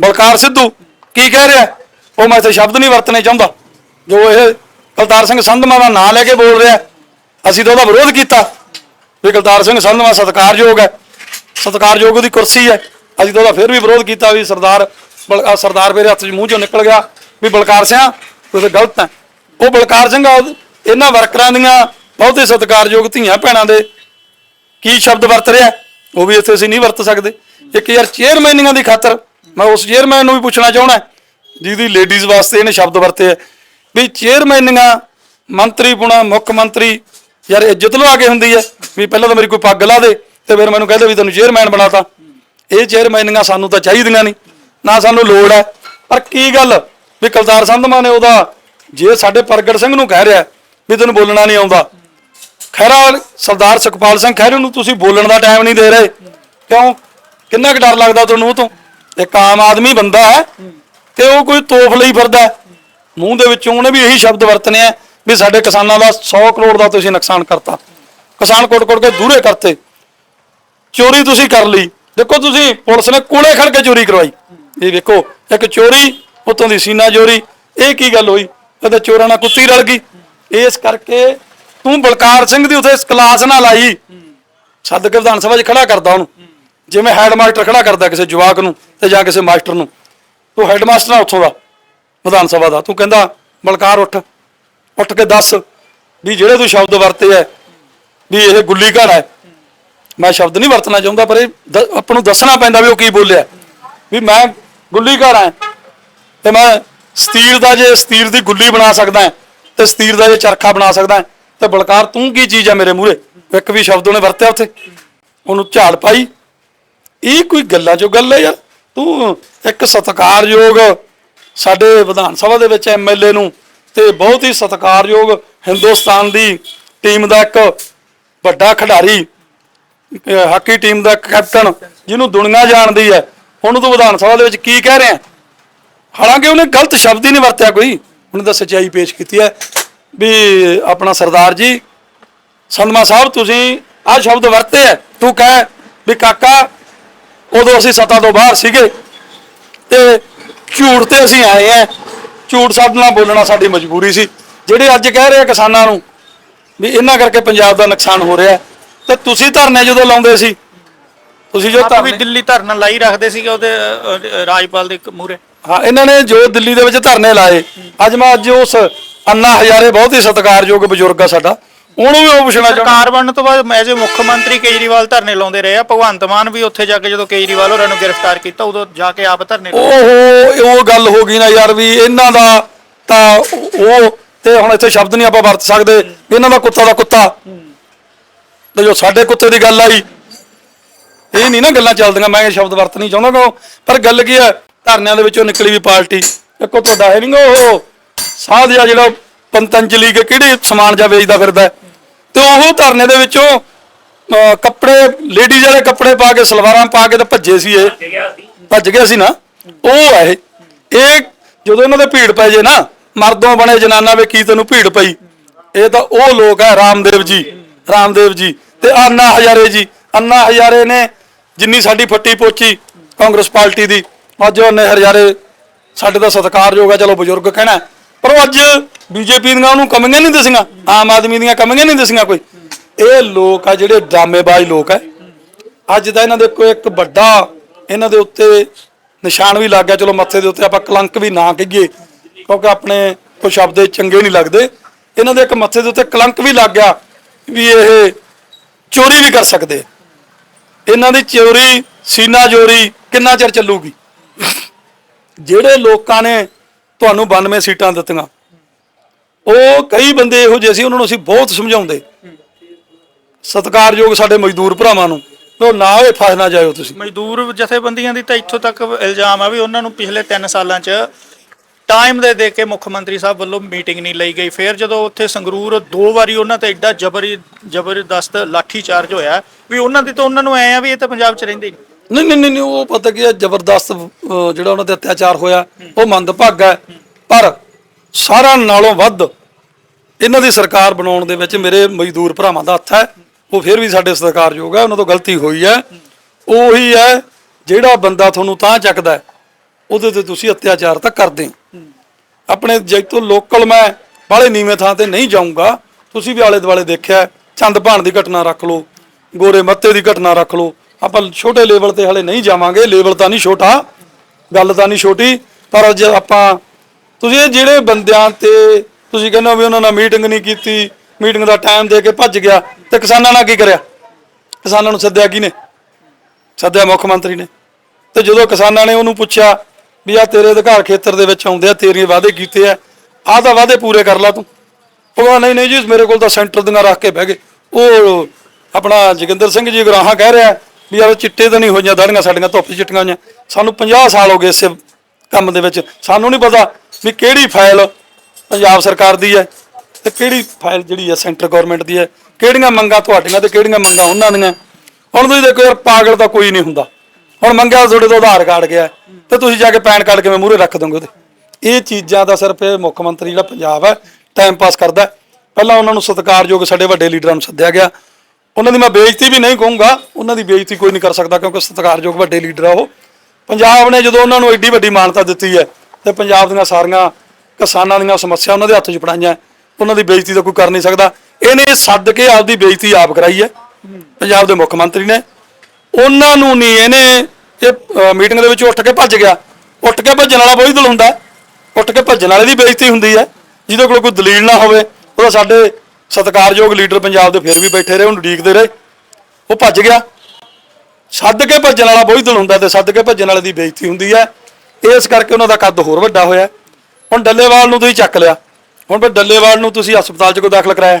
ਬਲਕਾਰ ਸਿੱਧੂ, ਕੀ ਕਹਿ ਰਿਹਾ? ਉਹ ਮੈਂ ਇੱਥੇ ਸ਼ਬਦ ਨਹੀਂ ਵਰਤਣੇ ਚਾਹੁੰਦਾ। ਜੋ ਇਹ ਕਲਤਾਰ ਸਿੰਘ ਸੰਧਮਾ ਦਾ ਨਾਂ ਲੈ ਕੇ ਬੋਲ ਰਿਹਾ। ਅਸੀਂ ਤਾਂ ਉਹਦਾ ਵਿਰੋਧ ਕੀਤਾ। ਵੀ ਕਲਤਾਰ ਸਿੰਘ ਸੰਧਮਾ ਸਤਿਕਾਰਯੋਗ ਹੈ। ਸਤਿਕਾਰਯੋਗ ਉਹਦੀ ਕੁਰਸੀ ਹੈ। ਅਸੀਂ ਤਾਂ ਉਹਦਾ ਫਿਰ ਵੀ ਵਿਰੋਧ ਕੀਤਾ ਵੀ ਸਰਦਾਰ ਬਲ- ਸਰਦਾਰ ਮੇਰੇ ਹੱਥ 'ਚ ਮੂੰਹ ਚੋਂ ਨਿਕਲ ਗਿਆ ਵੀ ਬਲਕਾਰ ਸਿੰਘ ਤੂੰ ਗਲਤ ਹੈ। ਉਹ ਬਲਕਾਰ ਸਿੰਘ ਇਹਨਾਂ ਵਰਕਰਾਂ ਦੀਆਂ ਬਹੁਤੇ ਸਤਿਕਾਰਯੋਗ ਧੀਆਂ ਭੈਣਾਂ ਦੇ ਕੀ ਸ਼ਬਦ ਵਰਤ ਰਿਹਾ? ਉਹ ਵੀ ਇੱਥੇ ਅਸੀਂ ਨਹੀਂ ਵਰਤ ਸਕਦੇ। ਇੱਕ ਯਾਰ ਚੇਅਰਮੈਨੀਆਂ ਦੀ ਖਾਤਰ ਮੈਂ ਉਸ ਚੇਅਰਮੈਨ ਨੂੰ ਵੀ ਪੁੱਛਣਾ ਚਾਹਣਾ ਜਿਹਦੀ ਲੇਡੀਜ਼ ਵਾਸਤੇ ਇਹਨੇ ਸ਼ਬਦ ਵਰਤੇ ਆ ਵੀ ਚੇਅਰਮੈਨੀਆਂ ਮੰਤਰੀ ਪੁਣਾ, ਮੁੱਖ ਮੰਤਰੀ ਯਾਰ ਇੱਜ਼ਤ ਲਵਾ ਕੇ ਹੁੰਦੀ ਹੈ, ਵੀ ਪਹਿਲਾਂ ਤਾਂ ਮੇਰੀ ਕੋਈ ਪੱਗ ਲਾ ਦੇ ਤੇ ਫਿਰ ਮੈਨੂੰ ਕਹਿੰਦੇ ਵੀ ਤੈਨੂੰ ਚੇਅਰਮੈਨ ਬਣਾਤਾ। ਇਹ ਚੇਅਰਮੈਨੀਆਂ ਸਾਨੂੰ ਤਾਂ ਚਾਹੀਦੀਆਂ ਨਹੀਂ, ਨਾ ਸਾਨੂੰ ਲੋੜ ਹੈ। ਪਰ ਕੀ ਗੱਲ, ਵੀ ਕਲਤਾਰ ਸੰਧਮਾ ਨੇ ਉਹਦਾ ਜੇ ਸਾਡੇ ਪ੍ਰਗਟ ਸਿੰਘ ਨੂੰ ਕਹਿ ਰਿਹਾ ਵੀ ਤੈਨੂੰ ਬੋਲਣਾ ਨਹੀਂ ਆਉਂਦਾ। ਖੈਰਾ ਸਰਦਾਰ ਸੁਖਪਾਲ ਸਿੰਘ ਖਹਿਰੇ ਨੂੰ ਤੁਸੀਂ ਬੋਲਣ ਦਾ ਟਾਈਮ ਨਹੀਂ ਦੇ ਰਹੇ। ਕਿਉਂ? ਕਿੰਨਾ ਕੁ ਡਰ ਲੱਗਦਾ ਤੁਹਾਨੂੰ ਉਹ ਤੋਂ? ਇੱਕ ਆਮ ਆਦਮੀ ਬੰਦਾ ਹੈ ਤੇ ਉਹ ਕੋਈ ਤੋਫ ਲਈ ਫਿਰਦਾ ਹੈ। ਮੂੰਹ ਦੇ ਵਿੱਚੋਂ ਉਹਨੇ ਵੀ ਇਹੀ ਸ਼ਬਦ ਵਰਤਨੇ ਆ ਵੀ ਸਾਡੇ ਕਿਸਾਨਾਂ ਦਾ 100 ਕਰੋੜ ਦਾ ਤੁਸੀਂ ਨੁਕਸਾਨ ਕਰਤਾ। ਕਿਸਾਨ ਕੁੱਟ ਕੁੱਟ ਕੇ ਦੂਰੇ ਕਰਤੇ। ਚੋਰੀ ਤੁਸੀਂ ਕਰ ਲਈ। ਦੇਖੋ ਤੁਸੀਂ, ਪੁਲਿਸ ਨੇ ਕੋਲੇ ਖੜ ਕੇ ਚੋਰੀ ਕਰਵਾਈ। ਇਹ ਵੇਖੋ, ਇੱਕ ਚੋਰੀ ਉਤੋਂ ਦੀ ਸੀਨਾ ਚੋਰੀ। ਇਹ ਕੀ ਗੱਲ ਹੋਈ? ਕਦੇ ਚੋਰਾਂ ਨਾਲ ਕੁੱਤੀ ਰਲ ਗਈ। ਇਸ ਕਰਕੇ ਤੂੰ ਬਲਕਾਰ ਸਿੰਘ ਦੀ ਉਥੇ ਕਲਾਸ ਨਾਲ ਆਈ। ਸੱਦ ਕੇ ਵਿਧਾਨ ਸਭਾ 'ਚ ਖੜਾ ਕਰਦਾ ਉਹਨੂੰ। ਜਿਵੇਂ ਹੈਡ ਮਾਸਟਰ ਖੜਾ ਕਰਦਾ ਕਿਸੇ ਜਵਾਕ ਨੂੰ ਤੇ ਜਾਂ ਕਿਸੇ ਮਾਸਟਰ ਨੂੰ ਤੂੰ ਹੈਡ ਮਾਸਟਰ ਆ ਉੱਥੋਂ ਦਾ ਵਿਧਾਨ ਸਭਾ ਦਾ। ਤੂੰ ਕਹਿੰਦਾ ਬਲਕਾਰ ਉੱਠ ਉੱਠ ਕੇ ਦੱਸ ਵੀ ਜਿਹੜੇ ਤੂੰ ਸ਼ਬਦ ਵਰਤੇ ਐ ਵੀ ਇਹ ਗੁੱਲੀ ਘੜ ਹੈ ਮੈਂ ਸ਼ਬਦ ਨਹੀਂ ਵਰਤਣਾ ਚਾਹੁੰਦਾ ਪਰ ਇਹ ਦ- ਆਪਾਂ ਨੂੰ ਦੱਸਣਾ ਪੈਂਦਾ ਵੀ ਉਹ ਕੀ ਬੋਲਿਆ। ਵੀ ਮੈਂ ਗੁੱਲੀ ਘੜ ਹਾਂ ਤੇ ਮੈਂ ਸਤੀਰ ਦਾ ਜੇ ਸਤੀਰ ਦੀ ਗੁੱਲੀ ਬਣਾ ਸਕਦਾ ਹਾਂ, ਤੇ ਸਤੀਰ ਦਾ ਜੇ ਚਰਖਾ ਬਣਾ ਸਕਦਾ ਹਾਂ, ਤੇ ਬਲਕਾਰ ਤੂੰ ਕੀ ਚੀਜ਼ ਹੈ ਮੇਰੇ ਮੂਹਰੇ? ਇੱਕ ਵੀ ਸ਼ਬਦ ਉਹਨੇ ਵਰਤਿਆ ਉੱਥੇ। ਉਹਨੂੰ ਝਾੜ ਪਾਈ ਇਹ ਕੋਈ ਗੱਲਾਂ ਚੋਂ ਗੱਲ ਹੈ ਯਾਰ? ਤੂੰ ਇੱਕ ਸਤਿਕਾਰਯੋਗ ਸਾਡੇ ਵਿਧਾਨ ਸਭਾ ਦੇ ਵਿੱਚ ਐਮਐਲਏ ਨੂੰ ਤੇ ਬਹੁਤ ਹੀ ਸਤਿਕਾਰਯੋਗ ਹਿੰਦੁਸਤਾਨ ਦੀ ਟੀਮ ਦਾ ਇੱਕ ਵੱਡਾ ਖਿਡਾਰੀ ਹਾਕੀ ਟੀਮ ਦਾ ਕੈਪਟਨ ਜਿਹਨੂੰ ਦੁਨੀਆ ਜਾਣਦੀ ਹੈ। ਹੁਣ ਤੂੰ ਵਿਧਾਨ ਸਭਾ ਦੇ ਵਿੱਚ ਕੀ ਕਹਿ ਰਿਹਾ? ਹਾਲਾਂਕਿ ਉਹਨੇ ਗਲਤ ਸ਼ਬਦ ਹੀ ਨਹੀਂ ਵਰਤਿਆ ਕੋਈ। ਉਹਨੇ ਤਾਂ ਸੱਚਾਈ ਪੇਸ਼ ਕੀਤੀ ਹੈ ਵੀ ਆਪਣਾ ਸਰਦਾਰ ਜੀ, ਸੰਧਮਾ ਸਾਹਿਬ, ਤੁਸੀਂ ਆਹ ਸ਼ਬਦ ਵਰਤੇ ਹੈ। ਤੂੰ ਕਹਿ ਵੀ ਕਾਕਾ ਉਦੋਂ ਅਸੀਂ ਸੱਤਾ ਤੋਂ ਬਾਹਰ ਸੀਗੇ ਤੇ ਝੂਠ ਤੇ ਅਸੀਂ ਆਏ ਆ। ਝੂਠ ਸਾਡੇ ਨਾਲ ਬੋਲਣਾ ਸਾਡੀ ਮਜਬੂਰੀ ਸੀ। ਜਿਹੜੇ ਅੱਜ ਕਹਿ ਰਹੇ ਆ ਕਿਸਾਨਾਂ ਨੂੰ ਵੀ ਇਹਨਾਂ ਕਰਕੇ ਪੰਜਾਬ ਦਾ ਨੁਕਸਾਨ ਹੋ ਰਿਹਾ ਤੇ ਤੁਸੀਂ ਧਰਨੇ ਜਦੋਂ ਲਾਉਂਦੇ ਸੀ ਤੁਸੀਂ ਜੋ ਆਪ ਵੀ ਧਰਨੇ ਦਿੱਲੀ ਧਰਨਾ ਲਾਈ ਰੱਖਦੇ ਸੀਗੇ ਉਹਦੇ ਰਾਜਪਾਲ ਦੇ ਮੂਰੇ ਹਾਂ ਇਹਨਾਂ ਨੇ ਜੋ ਦਿੱਲੀ ਦੇ ਵਿੱਚ ਧਰਨੇ ਲਾਏ। ਅੱਜ ਮੈਂ ਅੱਜ ਉਸ ਅੰਨਾ ਹਜ਼ਾਰੇ ਬਹੁਤ ਹੀ ਸਤਿਕਾਰਯੋਗ ਬਜ਼ੁਰਗ ਆ ਸਾਡਾ। ਉਹਨੂੰ ਵੀ ਉਹ ਪੁੱਛਣਾ ਚਾਹੁੰਦਾ ਸਰਕਾਰ ਬਣਨ ਤੋਂ ਬਾਅਦ ਐਜ਼ ਮੁੱਖ ਮੰਤਰੀ ਕੇਜਰੀਵਾਲ ਧਰਨੇ ਲਾਉਂਦੇ ਰਹੇ ਆ ਭਗਵੰਤ ਮਾਨ ਵੀ ਉੱਥੇ ਜਾ ਕੇ ਜਦੋਂ ਕੇਜਰੀਵਾਲ ਹੋਰਾਂ ਨੂੰ ਗ੍ਰਿਫਤਾਰ ਕੀਤਾ ਉਦੋਂ ਜਾ ਕੇ ਆਪ ਧਰਨੇ ਲਾਏ। ਉਹ ਗੱਲ ਹੋ ਗਈ ਨਾ ਯਾਰ ਵੀ ਇਹਨਾਂ ਦਾ ਤਾਂ ਉਹ ਤੇ ਹੁਣ ਇੱਥੇ ਸ਼ਬਦ ਨਹੀਂ ਆਪਾਂ ਵਰਤ ਸਕਦੇ ਇਹਨਾਂ ਦਾ ਕੁੱਤਾ ਦਾ ਕੁੱਤਾ ਤੇ ਜੋ ਸਾਡੇ ਕੁੱਤੇ ਦੀ ਗੱਲ ਆਈ ਇਹ ਨਹੀਂ ਨਾ ਗੱਲਾਂ ਚੱਲਦੀਆਂ ਮੈਂ ਇਹ ਸ਼ਬਦ ਵਰਤ ਨਹੀਂ ਚਾਹੁੰਦਾ ਗਾ। ਪਰ ਗੱਲ ਕੀ ਹੈ ਧਰਨਿਆਂ ਦੇ ਵਿੱਚੋਂ ਨਿਕਲੀ ਵੀ ਪਾਰਟੀ ਇੱਕੋ ਤੁਹਾਡਾ ਹੈ ਨਹੀਂ ਉਹ ਸਾਧ ਜਿਹਾ ਜਿਹੜਾ ਪੰਤੰਜਲੀ ਕੇ ਕਿਹੜੇ ਸਮਾਨ ਜਾ ਵੇਚਦਾ ਫਿਰਦਾ। ਤੇ ਉਹ ਧਰਨੇ ਦੇ ਵਿੱਚੋਂ ਕੱਪੜੇ ਲੇਡੀਜ਼ ਵਾਲੇ ਕੱਪੜੇ ਪਾ ਕੇ ਸਲਵਾਰਾਂ ਪਾ ਕੇ ਤੇ ਭੱਜੇ ਸੀ ਇਹ। ਭੱਜ ਗਿਆ ਸੀ। ਨਾ? ਉਹ ਹੈ ਇਹ। ਇਹ ਜਦੋਂ ਇਹਨਾਂ ਦੇ ਭੀੜ ਪੈ ਜੇ ਨਾ ਮਰਦੋਂ ਬਣੇ ਜਨਾਨਾ ਵੇ ਕੀ ਤੈਨੂੰ ਭੀੜ ਪਈ? ਇਹ ਤਾਂ ਉਹ ਲੋਕ ਹੈ ਰਾਮਦੇਵ ਜੀ। ਰਾਮਦੇਵ ਜੀ। ਤੇ ਅੰਨਾ ਹਜ਼ਾਰੇ ਜੀ। ਅੰਨਾ ਹਜ਼ਾਰੇ ਨੇ ਜਿੰਨੀ ਸਾਡੀ ਫੱਟੀ ਪੋਚੀ ਕਾਂਗਰਸ ਪਾਰਟੀ ਦੀ ਅੱਜ ਉਹਨੇ ਹਜ਼ਾਰੇ ਸਾਡੇ ਦਾ ਸਤਿਕਾਰਯੋਗ ਹੈ ਚਲੋ ਬਜ਼ੁਰਗ ਕਹਿਣਾ ਪਰ ਉਹ ਅੱਜ ਬੀਜੇਪੀ ਦੀਆਂ ਉਹਨੂੰ ਕਮੀਆਂ ਨਹੀਂ ਦਸੀਆਂ, ਆਮ ਆਦਮੀ ਦੀਆਂ ਕਮੀਆਂ ਨਹੀਂ ਦਸੀਆਂ ਕੋਈ। ਇਹ ਲੋਕ ਆ ਜਿਹੜੇ ਡਰਾਮੇਬਾਜ਼ ਲੋਕ ਹੈ ਅੱਜ ਦਾ ਇਹਨਾਂ ਦੇ ਕੋਈ ਇੱਕ ਵੱਡਾ, ਇਹਨਾਂ ਦੇ ਉੱਤੇ ਨਿਸ਼ਾਨ ਵੀ ਲੱਗ ਗਿਆ, ਚਲੋ ਮੱਥੇ ਦੇ ਉੱਤੇ ਆਪਾਂ ਕਲੰਕ ਵੀ ਨਾ ਕਹੀਏ, ਕਿਉਂਕਿ ਆਪਣੇ ਕੋਈ ਸ਼ਬਦ ਚੰਗੇ ਨਹੀਂ ਲੱਗਦੇ। ਇਹਨਾਂ ਦੇ ਇੱਕ ਮੱਥੇ ਦੇ ਉੱਤੇ ਕਲੰਕ ਵੀ ਲੱਗ ਗਿਆ ਵੀ ਇਹ ਚੋਰੀ ਵੀ ਕਰ ਸਕਦੇ ਇਹਨਾਂ ਦੀ ਚੋਰੀ, ਸੀਨਾ ਚੋਰੀ ਕਿੰਨਾ ਚਿਰ ਚੱਲੂਗੀ? ਜਿਹੜੇ ਲੋਕਾਂ ਨੇ ਤੁਹਾਨੂੰ 92 ਸੀਟਾਂ ਦਿੱਤੀਆਂ। ਉਹ ਕਈ ਬੰਦੇ ਇਹੋ ਜਿਹੇ ਸੀ, ਉਹਨਾਂ ਨੂੰ ਅਸੀਂ ਬਹੁਤ ਸਮਝਾਉਂਦੇ। ਸਤਿਕਾਰਯੋਗ ਸਾਡੇ ਮਜ਼ਦੂਰ ਭਰਾਵਾਂ ਨੂੰ ਉਹ ਨਾ ਹੋਏ ਫਸ ਨਾ ਜਾਇਓ ਤੁਸੀਂ। ਮਜ਼ਦੂਰ ਜਥੇਬੰਦੀਆਂ ਦੀ ਤਾਂ ਇੱਥੋਂ ਤੱਕ ਇਲਜ਼ਾਮ ਆ ਵੀ ਉਹਨਾਂ ਨੂੰ ਪਿਛਲੇ 3 ਸਾਲਾਂ 'ਚ ਟਾਈਮ ਦੇ ਦੇ ਕੇ ਮੁੱਖ ਮੰਤਰੀ ਸਾਹਿਬ ਵੱਲੋਂ ਮੀਟਿੰਗ ਨਹੀਂ ਲਈ ਗਈ। ਫਿਰ ਜਦੋਂ ਉੱਥੇ ਸੰਗਰੂਰ ਦੋ ਵਾਰੀ ਉਹਨਾਂ ਤੇ ਐਡਾ ਜਬਰੀ ਜ਼ਬਰਦਸਤ ਲਾਠੀ ਚਾਰਜ ਹੋਇਆ, ਵੀ ਉਹਨਾਂ ਦੀ ਤਾਂ ਉਹਨਾਂ ਨੂੰ ਐ ਆ ਵੀ ਇਹ ਤਾਂ ਪੰਜਾਬ 'ਚ ਰਹਿੰਦੇ ਨਹੀਂ। ਨਹੀਂ ਨਹੀਂ ਨਹੀਂ ਨਹੀਂ, ਉਹ ਪਤਾ ਕੀ ਹੈ ਜ਼ਬਰਦਸਤ ਅਹ, ਜਿਹੜਾ ਉਹਨਾਂ ਤੇ ਅਤਿਆਚਾਰ ਹੋਇਆ ਉਹ ਮੰਦਭਾਗਾ ਹੈ। ਪਰ ਸਾਰਿਆਂ ਨਾਲੋਂ ਵੱਧ ਇਹਨਾਂ ਦੀ ਸਰਕਾਰ ਬਣਾਉਣ ਦੇ ਵਿੱਚ ਮੇਰੇ ਮਜ਼ਦੂਰ ਭਰਾਵਾਂ ਦਾ ਹੱਥ ਹੈ। ਉਹ ਫਿਰ ਵੀ ਸਾਡੇ ਸਤਿਕਾਰਯੋਗ ਹੈ ਉਹਨਾਂ ਤੋਂ ਗਲਤੀ ਹੋਈ ਹੈ। ਉਹੀ ਹੈ ਜਿਹੜਾ ਬੰਦਾ ਤੁਹਾਨੂੰ ਤਾਂ ਚੱਕਦਾ ਹੈ, ਉਹਦੇ ਤੇ ਤੁਸੀਂ ਅਤਿਆਚਾਰ ਤਾਂ ਕਰਦੇ ਹੋ। ਆਪਣੇ ਜੈਤੋ ਲੋਕਲ ਮੈਂ ਬਾਹਲੇ ਨੀਵੇਂ ਥਾਂ ਤੇ ਨਹੀਂ ਜਾਊਂਗਾ ਤੁਸੀਂ ਵੀ ਆਲੇ ਦੁਆਲੇ ਦੇਖਿਆ ਚੰਦ ਭਾਣ ਦੀ ਘਟਨਾ ਰੱਖ ਲਓ ਗੋਰੇ ਮੱਤੇ ਦੀ ਘਟਨਾ ਰੱਖ ਲਓ ਆਪਾਂ ਛੋਟੇ ਲੈਵਲ ਤੇ ਹਲੇ ਨਹੀਂ ਜਾਵਾਂਗੇ ਲੈਵਲ ਤਾਂ ਨਹੀਂ ਛੋਟਾ, ਗੱਲ ਤਾਂ ਨਹੀਂ ਛੋਟੀ, ਪਰ ਜੇ ਆਪਾਂ, ਤੁਸੀਂ ਇਹ ਜਿਹੜੇ ਬੰਦਿਆਂ ਤੇ ਤੁਸੀਂ ਕਹਿੰਦੇ ਹੋ ਵੀ ਉਹਨਾਂ ਨਾਲ ਮੀਟਿੰਗ ਨਹੀਂ ਕੀਤੀ ਮੀਟਿੰਗ ਦਾ ਟਾਈਮ ਦੇ ਕੇ ਭੱਜ ਗਿਆ, ਤੇ ਕਿਸਾਨਾਂ ਨਾਲ ਕੀ ਕਰਿਆ? ਕਿਸਾਨਾਂ ਨੂੰ ਸੱਦਿਆ ਕਿਹਨੇ? ਸੱਦਿਆ ਮੁੱਖ ਮੰਤਰੀ ਨੇ। ਤੇ ਜਦੋਂ ਕਿਸਾਨਾਂ ਨੇ ਉਹਨੂੰ ਪੁੱਛਿਆ ਵੀ ਆ ਤੇਰੇ ਅਧਿਕਾਰ ਖੇਤਰ ਦੇ ਵਿੱਚ ਆਉਂਦੇ ਆ ਤੇਰੇ ਵਾਅਦੇ ਕੀਤੇ ਆ, ਆਹ ਤਾਂ ਵਾਅਦੇ ਪੂਰੇ ਕਰ ਲਾ ਤੂੰ। ਉਹ ਨਹੀਂ ਨਹੀਂ ਜੀ, ਮੇਰੇ ਕੋਲ ਤਾਂ ਸੈਂਟਰ ਦੀਆਂ ਰੱਖ ਕੇ ਬਹਿ ਗਏ। ਉਹ ਆਪਣਾ ਜੋਗਿੰਦਰ ਸਿੰਘ ਜੀ ਗਰਾਹਾਂ ਕਹਿ ਰਿਹਾ ਵੀ ਯਾਰ ਚਿੱਟੇ ਤਾਂ ਨਹੀਂ ਹੋਈਆਂ, ਦਾੜੀਆਂ ਸਾਡੀਆਂ ਧੁੱਪ 'ਚ ਚਿੱਟੀਆਂ ਹੋਈਆਂ। ਸਾਨੂੰ 50 ਸਾਲ ਹੋ ਗਏ ਇਸ ਕੰਮ ਦੇ ਵਿੱਚ। ਸਾਨੂੰ ਨਹੀਂ ਪਤਾ ਵੀ ਕਿਹੜੀ ਫਾਈਲ ਪੰਜਾਬ ਸਰਕਾਰ ਦੀ ਹੈ ਤੇ ਕਿਹੜੀ ਫਾਈਲ ਜਿਹੜੀ ਹੈ ਸੈਂਟਰ ਗਵਰਨਮੈਂਟ ਦੀ ਹੈ, ਕਿਹੜੀਆਂ ਮੰਗਾਂ ਤੁਹਾਡੀਆਂ ਤੇ ਕਿਹੜੀਆਂ ਮੰਗਾਂ ਉਹਨਾਂ ਦੀਆਂ। ਹੁਣ ਤੁਸੀਂ ਦੇਖੋ ਯਾਰ, ਪਾਗਲ ਤਾਂ ਕੋਈ ਨਹੀਂ ਹੁੰਦਾ। ਹੁਣ ਮੰਗਿਆ ਤੁਹਾਡੇ ਤੋਂ ਆਧਾਰ ਕਾਰਡ ਗਿਆ। ਤੇ ਤੁਸੀਂ ਜਾ ਕੇ ਪੈਨ ਕਾਰਡ ਕਿਵੇਂ ਮੂਹਰੇ ਰੱਖ ਦੋਗੇ ਉਹਦੇ? ਇਹ ਚੀਜ਼ਾਂ ਦਾ ਸਿਰਫ ਇਹ ਮੁੱਖ ਮੰਤਰੀ ਜਿਹੜਾ ਪੰਜਾਬ ਹੈ ਟਾਈਮ ਪਾਸ ਕਰਦਾ ਪਹਿਲਾਂ ਉਹਨਾਂ ਨੂੰ ਸਤਿਕਾਰਯੋਗ ਸਾਡੇ ਵੱਡੇ ਲੀਡਰਾਂ ਨੂੰ ਸੱਦਿਆ ਗਿਆ। ਉਹਨਾਂ ਦੀ ਮੈਂ ਬੇਇੱਜ਼ਤੀ ਵੀ ਨਹੀਂ ਕਹੂੰਗਾ, ਉਹਨਾਂ ਦੀ ਬੇਇੱਜ਼ਤੀ ਕੋਈ ਨਹੀਂ ਕਰ ਸਕਦਾ ਕਿਉਂਕਿ ਸਤਿਕਾਰਯੋਗ ਵੱਡੇ ਲੀਡਰ ਆ ਉਹ। ਪੰਜਾਬ ਨੇ ਜਦੋਂ ਉਹਨਾਂ ਨੂੰ ਐਡੀ ਵੱਡੀ ਮਾਨਤਾ ਦਿੱਤੀ ਹੈ ਤੇ ਪੰਜਾਬ ਦੀਆਂ ਸਾਰੀਆਂ ਕਿਸਾਨਾਂ ਦੀਆਂ ਸਮੱਸਿਆ ਉਹਨਾਂ ਦੇ ਹੱਥ 'ਚ ਫੜਾਈਆਂ, ਉਹਨਾਂ ਦੀ ਬੇਇੱਜ਼ਤੀ ਤਾਂ ਕੋਈ ਕਰ ਨਹੀਂ ਸਕਦਾ। ਇਹਨੇ ਸੱਦ ਕੇ ਆਪਦੀ ਬੇਇੱਜ਼ਤੀ ਆਪ ਕਰਾਈ ਹੈ। ਪੰਜਾਬ ਦੇ ਮੁੱਖ ਮੰਤਰੀ ਨੇ। ਉਹਨਾਂ ਨੂੰ ਨਹੀਂ, ਇਹਨੇ ਇਹ ਮੀਟਿੰਗ ਦੇ ਵਿੱਚ ਉੱਠ ਕੇ ਭੱਜ ਗਿਆ। ਉੱਠ ਕੇ ਭੱਜਣ ਵਾਲਾ ਬੋਝ ਦਿਲ ਹੁੰਦਾ। ਉੱਠ ਕੇ ਭੱਜਣ ਵਾਲੇ ਦੀ ਬੇਇੱਜ਼ਤੀ ਹੁੰਦੀ ਹੈ। ਜਿਹਦੇ ਕੋਲ ਕੋਈ ਦਲੀਲ ਨਾ ਹੋਵੇ, ਉਹਦਾ ਸਾਡੇ ਸਤਿਕਾਰਯੋਗ ਲੀਡਰ ਪੰਜਾਬ ਦੇ ਫਿਰ ਵੀ ਬੈਠੇ ਰਹੇ ਉਹਨੂੰ ਉਡੀਕਦੇ ਰਹੇ। ਉਹ ਭੱਜ ਗਿਆ। ਸੱਦ ਕੇ ਭੱਜਣ ਵਾਲਾ ਬੋਝ ਦਿਲ ਹੁੰਦਾ ਤੇ ਸੱਦ ਕੇ ਭੱਜਣ ਵਾਲੇ ਦੀ ਬੇਇੱਜ਼ਤੀ ਹੁੰਦੀ ਹੈ। ਇਸ ਕਰਕੇ ਉਹਨਾਂ ਦਾ ਕੱਦ ਹੋਰ ਵੱਡਾ ਹੋਇਆ। ਹੁਣ ਡੱਲੇਵਾਲ ਨੂੰ ਤੁਸੀਂ ਚੱਕ ਲਿਆ। ਹੁਣ ਫਿਰ ਡੱਲੇਵਾਲ ਨੂੰ ਤੁਸੀਂ ਹਸਪਤਾਲ 'ਚ ਕੋਈ ਦਾਖਲ ਕਰਾਇਆ।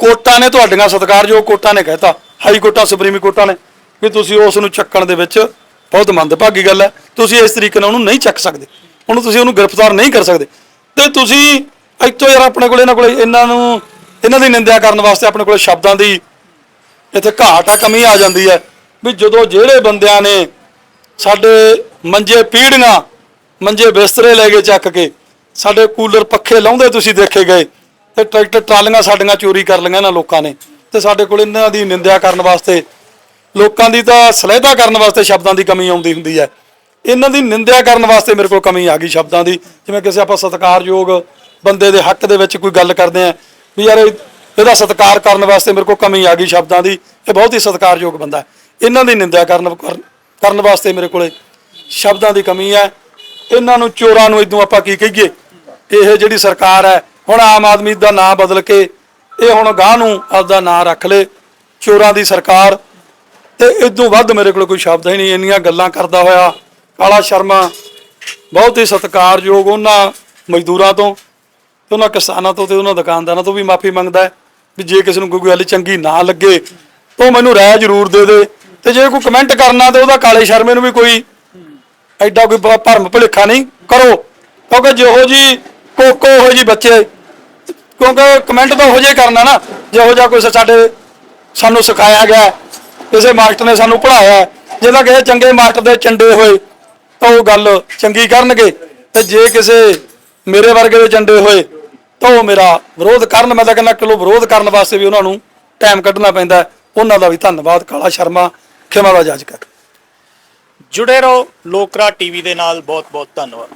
ਕੋਰਟਾਂ ਨੇ ਤੁਹਾਡੀਆਂ ਸਤਿਕਾਰਯੋਗ ਕੋਟਾਂ ਨੇ ਕਹਿਤਾ। ਹਾਈ ਕੋਰਟਾਂ ਸੁਪਰੀਮ ਕੋਰਟਾਂ ਨੇ ਵੀ ਤੁਸੀਂ ਉਸ ਨੂੰ ਚੱਕਣ ਦੇ ਵਿੱਚ ਬਹੁਤ ਮੰਦਭਾਗੀ ਗੱਲ ਹੈ। ਤੁਸੀਂ ਇਸ ਤਰੀਕੇ ਨਾਲ ਉਹਨੂੰ ਨਹੀਂ ਚੱਕ ਸਕਦੇ। ਉਹਨੂੰ ਤੁਸੀਂ ਉਹਨੂੰ ਗ੍ਰਿਫਤਾਰ ਨਹੀਂ ਕਰ ਸਕਦੇ। ਤੇ ਤੁਸੀਂ ਇੱਥੋਂ ਯਾਰ ਆਪਣੇ ਕੋਲ, ਇਹਨਾਂ ਕੋਲ ਇਹਨਾਂ ਨੂੰ, ਇਹਨਾਂ ਦੀ ਨਿੰਦਿਆ ਕਰਨ ਵਾਸਤੇ ਆਪਣੇ ਕੋਲ ਸ਼ਬਦਾਂ ਦੀ ਇੱਥੇ ਘਾਟ ਆ, ਕਮੀ ਆ ਜਾਂਦੀ ਹੈ। ਵੀ ਜਦੋਂ ਜਿਹੜੇ ਬੰਦਿਆਂ ਨੇ ਸਾਡੇ ਮੰਜੇ ਪੀੜੀਆਂ ਮੰਜੇ ਬਿਸਤਰੇ ਲੈ ਕੇ ਚੱਕ ਕੇ, ਸਾਡੇ ਕੂਲਰ ਪੱਖੇ ਲਾਉਂਦੇ ਤੁਸੀਂ ਦੇਖੇ ਗਏ, ਤੇ ਟਰੈਕਟਰ ਟਰਾਲੀਆਂ ਸਾਡੀਆਂ ਚੋਰੀ ਕਰ ਲਈਆਂ ਇਹਨਾਂ ਲੋਕਾਂ ਨੇ, ਤੇ ਸਾਡੇ ਕੋਲ ਇਹਨਾਂ ਦੀ ਨਿੰਦਿਆ ਕਰਨ ਵਾਸਤੇ, ਲੋਕਾਂ ਦੀ ਤਾਂ ਸਲਹਿਤਾ ਕਰਨ ਵਾਸਤੇ ਸ਼ਬਦਾਂ ਦੀ ਕਮੀ ਆਉਂਦੀ ਹੁੰਦੀ ਹੈ। ਇਹਨਾਂ ਦੀ ਨਿੰਦਿਆ ਕਰਨ ਵਾਸਤੇ ਮੇਰੇ ਕੋਲ ਕਮੀ ਆ ਗਈ ਸ਼ਬਦਾਂ ਦੀ, ਜਿਵੇਂ ਕਿਸੇ ਆਪਾਂ ਸਤਿਕਾਰਯੋਗ ਬੰਦੇ ਦੇ ਹੱਕ ਦੇ ਵਿੱਚ ਕੋਈ ਗੱਲ ਕਰਦੇ ਆ, ਵੀ ਯਾਰ ਇਹਦਾ ਸਤਿਕਾਰ ਕਰਨ ਵਾਸਤੇ ਮੇਰੇ ਕੋਲ ਕਮੀ ਆ ਗਈ ਸ਼ਬਦਾਂ ਦੀ, ਇਹ ਬਹੁਤ ਹੀ ਸਤਿਕਾਰਯੋਗ ਬੰਦਾ ਹੈ। ਇਹਨਾਂ ਦੀ ਨਿੰਦਿਆ ਕਰਨ, ਕਰਨ- ਵਾਸਤੇ ਮੇਰੇ ਕੋਲੇ ਸ਼ਬਦਾਂ ਦੀ ਕਮੀ ਹੈ। ਇਹਨਾਂ ਨੂੰ ਚੋਰਾਂ ਨੂੰ ਇਦੋਂ ਆਪਾਂ ਕੀ ਕਹੀਏ? ਇਹ ਜਿਹੜੀ ਸਰਕਾਰ ਹੈ, ਹੁਣ ਆਮ ਆਦਮੀ ਦਾ ਨਾਂ ਬਦਲ ਕੇ, ਇਹ ਹੁਣ ਗਾਹ ਨੂੰ ਆਪਦਾ ਨਾਂ ਰੱਖ ਲੇ, ਚੋਰਾਂ ਦੀ ਸਰਕਾਰ। ਤੇ ਇਦੋਂ ਵੱਧ ਮੇਰੇ ਕੋਲ ਕੋਈ ਸ਼ਬਦ ਹੀ ਨਹੀਂ, ਇੰਨੀਆਂ ਗੱਲਾਂ ਕਰਦਾ ਹੋਇਆ। ਕਾਲਾ ਸ਼ਰਮਾ, ਬਹੁਤ ਹੀ ਸਤਿਕਾਰਯੋਗ ਉਹਨਾਂ ਮਜ਼ਦੂਰਾਂ ਤੋਂ। ਤੇ ਉਹਨਾਂ ਕਿਸਾਨਾਂ ਤੋਂ ਤੇ ਉਹਨਾਂ ਦੁਕਾਨਦਾਰਾਂ ਤੋਂ ਵੀ ਮਾਫੀ ਮੰਗਦਾ ਹੈ ਵੀ ਜੇ ਕਿਸੇ ਨੂੰ ਕੋਈ ਗੱਲ ਚੰਗੀ ਨਾ ਲੱਗੇ, ਤਾਂ ਉਹ ਮੈਨੂੰ ਰਾਏ ਜ਼ਰੂਰ ਦੇ ਦੇ ਤੇ ਜੇ ਕੋਈ ਕਮੈਂਟ ਕਰਨਾ ਤੇ ਉਹਦਾ ਕਾਲੇ ਸ਼ਰਮੇ ਨੂੰ ਵੀ ਕੋਈ ਐਡਾ ਕੋਈ ਭਰਮ ਭੁਲੇਖਾ ਨਹੀਂ ਕਰੋ। ਕਿਉਂਕਿ ਜਿਹੋ ਜੀ ਕੋਕੋ ਹੋ ਜੀ ਬੱਚੇ, ਕਿਉਂਕਿ ਕਮੈਂਟ ਤਾਂ ਉਹੋ ਜਿਹਾ ਕਰਨਾ ਨਾ, ਜਿਹੋ ਜਿਹਾ ਕੋਈ ਸਾਡੇ ਸਾਨੂੰ ਸਿਖਾਇਆ ਗਿਆ ਕਿਸੇ ਮਾਸਟਰ ਨੇ ਸਾਨੂੰ ਪੜਾਇਆ ਜਿਹਦਾ ਕਿਸੇ ਚੰਗੇ ਮਾਸਟਰ ਦੇ ਚੰਡੇ ਹੋਏ, ਤਾਂ ਉਹ ਗੱਲ ਚੰਗੀ ਕਰਨਗੇ। ਤੇ ਜੇ ਕਿਸੇ ਮੇਰੇ ਵਰਗੇ ਦੇ ਚੰਡੇ ਹੋਏ ਤਾਂ ਉਹ ਮੇਰਾ ਵਿਰੋਧ ਕਰਨ, ਮੈਂ ਤਾਂ ਕਹਿੰਦਾ ਕਿਲੋ ਵਿਰੋਧ ਕਰਨ ਵਾਸਤੇ ਵੀ ਉਹਨਾਂ ਨੂੰ ਟਾਈਮ ਕੱਢਣਾ ਪੈਂਦਾ ਉਹਨਾਂ ਦਾ ਵੀ ਧੰਨਵਾਦ, ਕਾਲਾ ਸ਼ਰਮਾ, ਖਿਮਾ ਦਾ ਜੱਜ ਕਰ ਜੁੜੇ ਰਹੋ ਲੋਕਰਾ ਟੀਵੀ ਦੇ ਨਾਲ ਬਹੁਤ ਬਹੁਤ ਧੰਨਵਾਦ।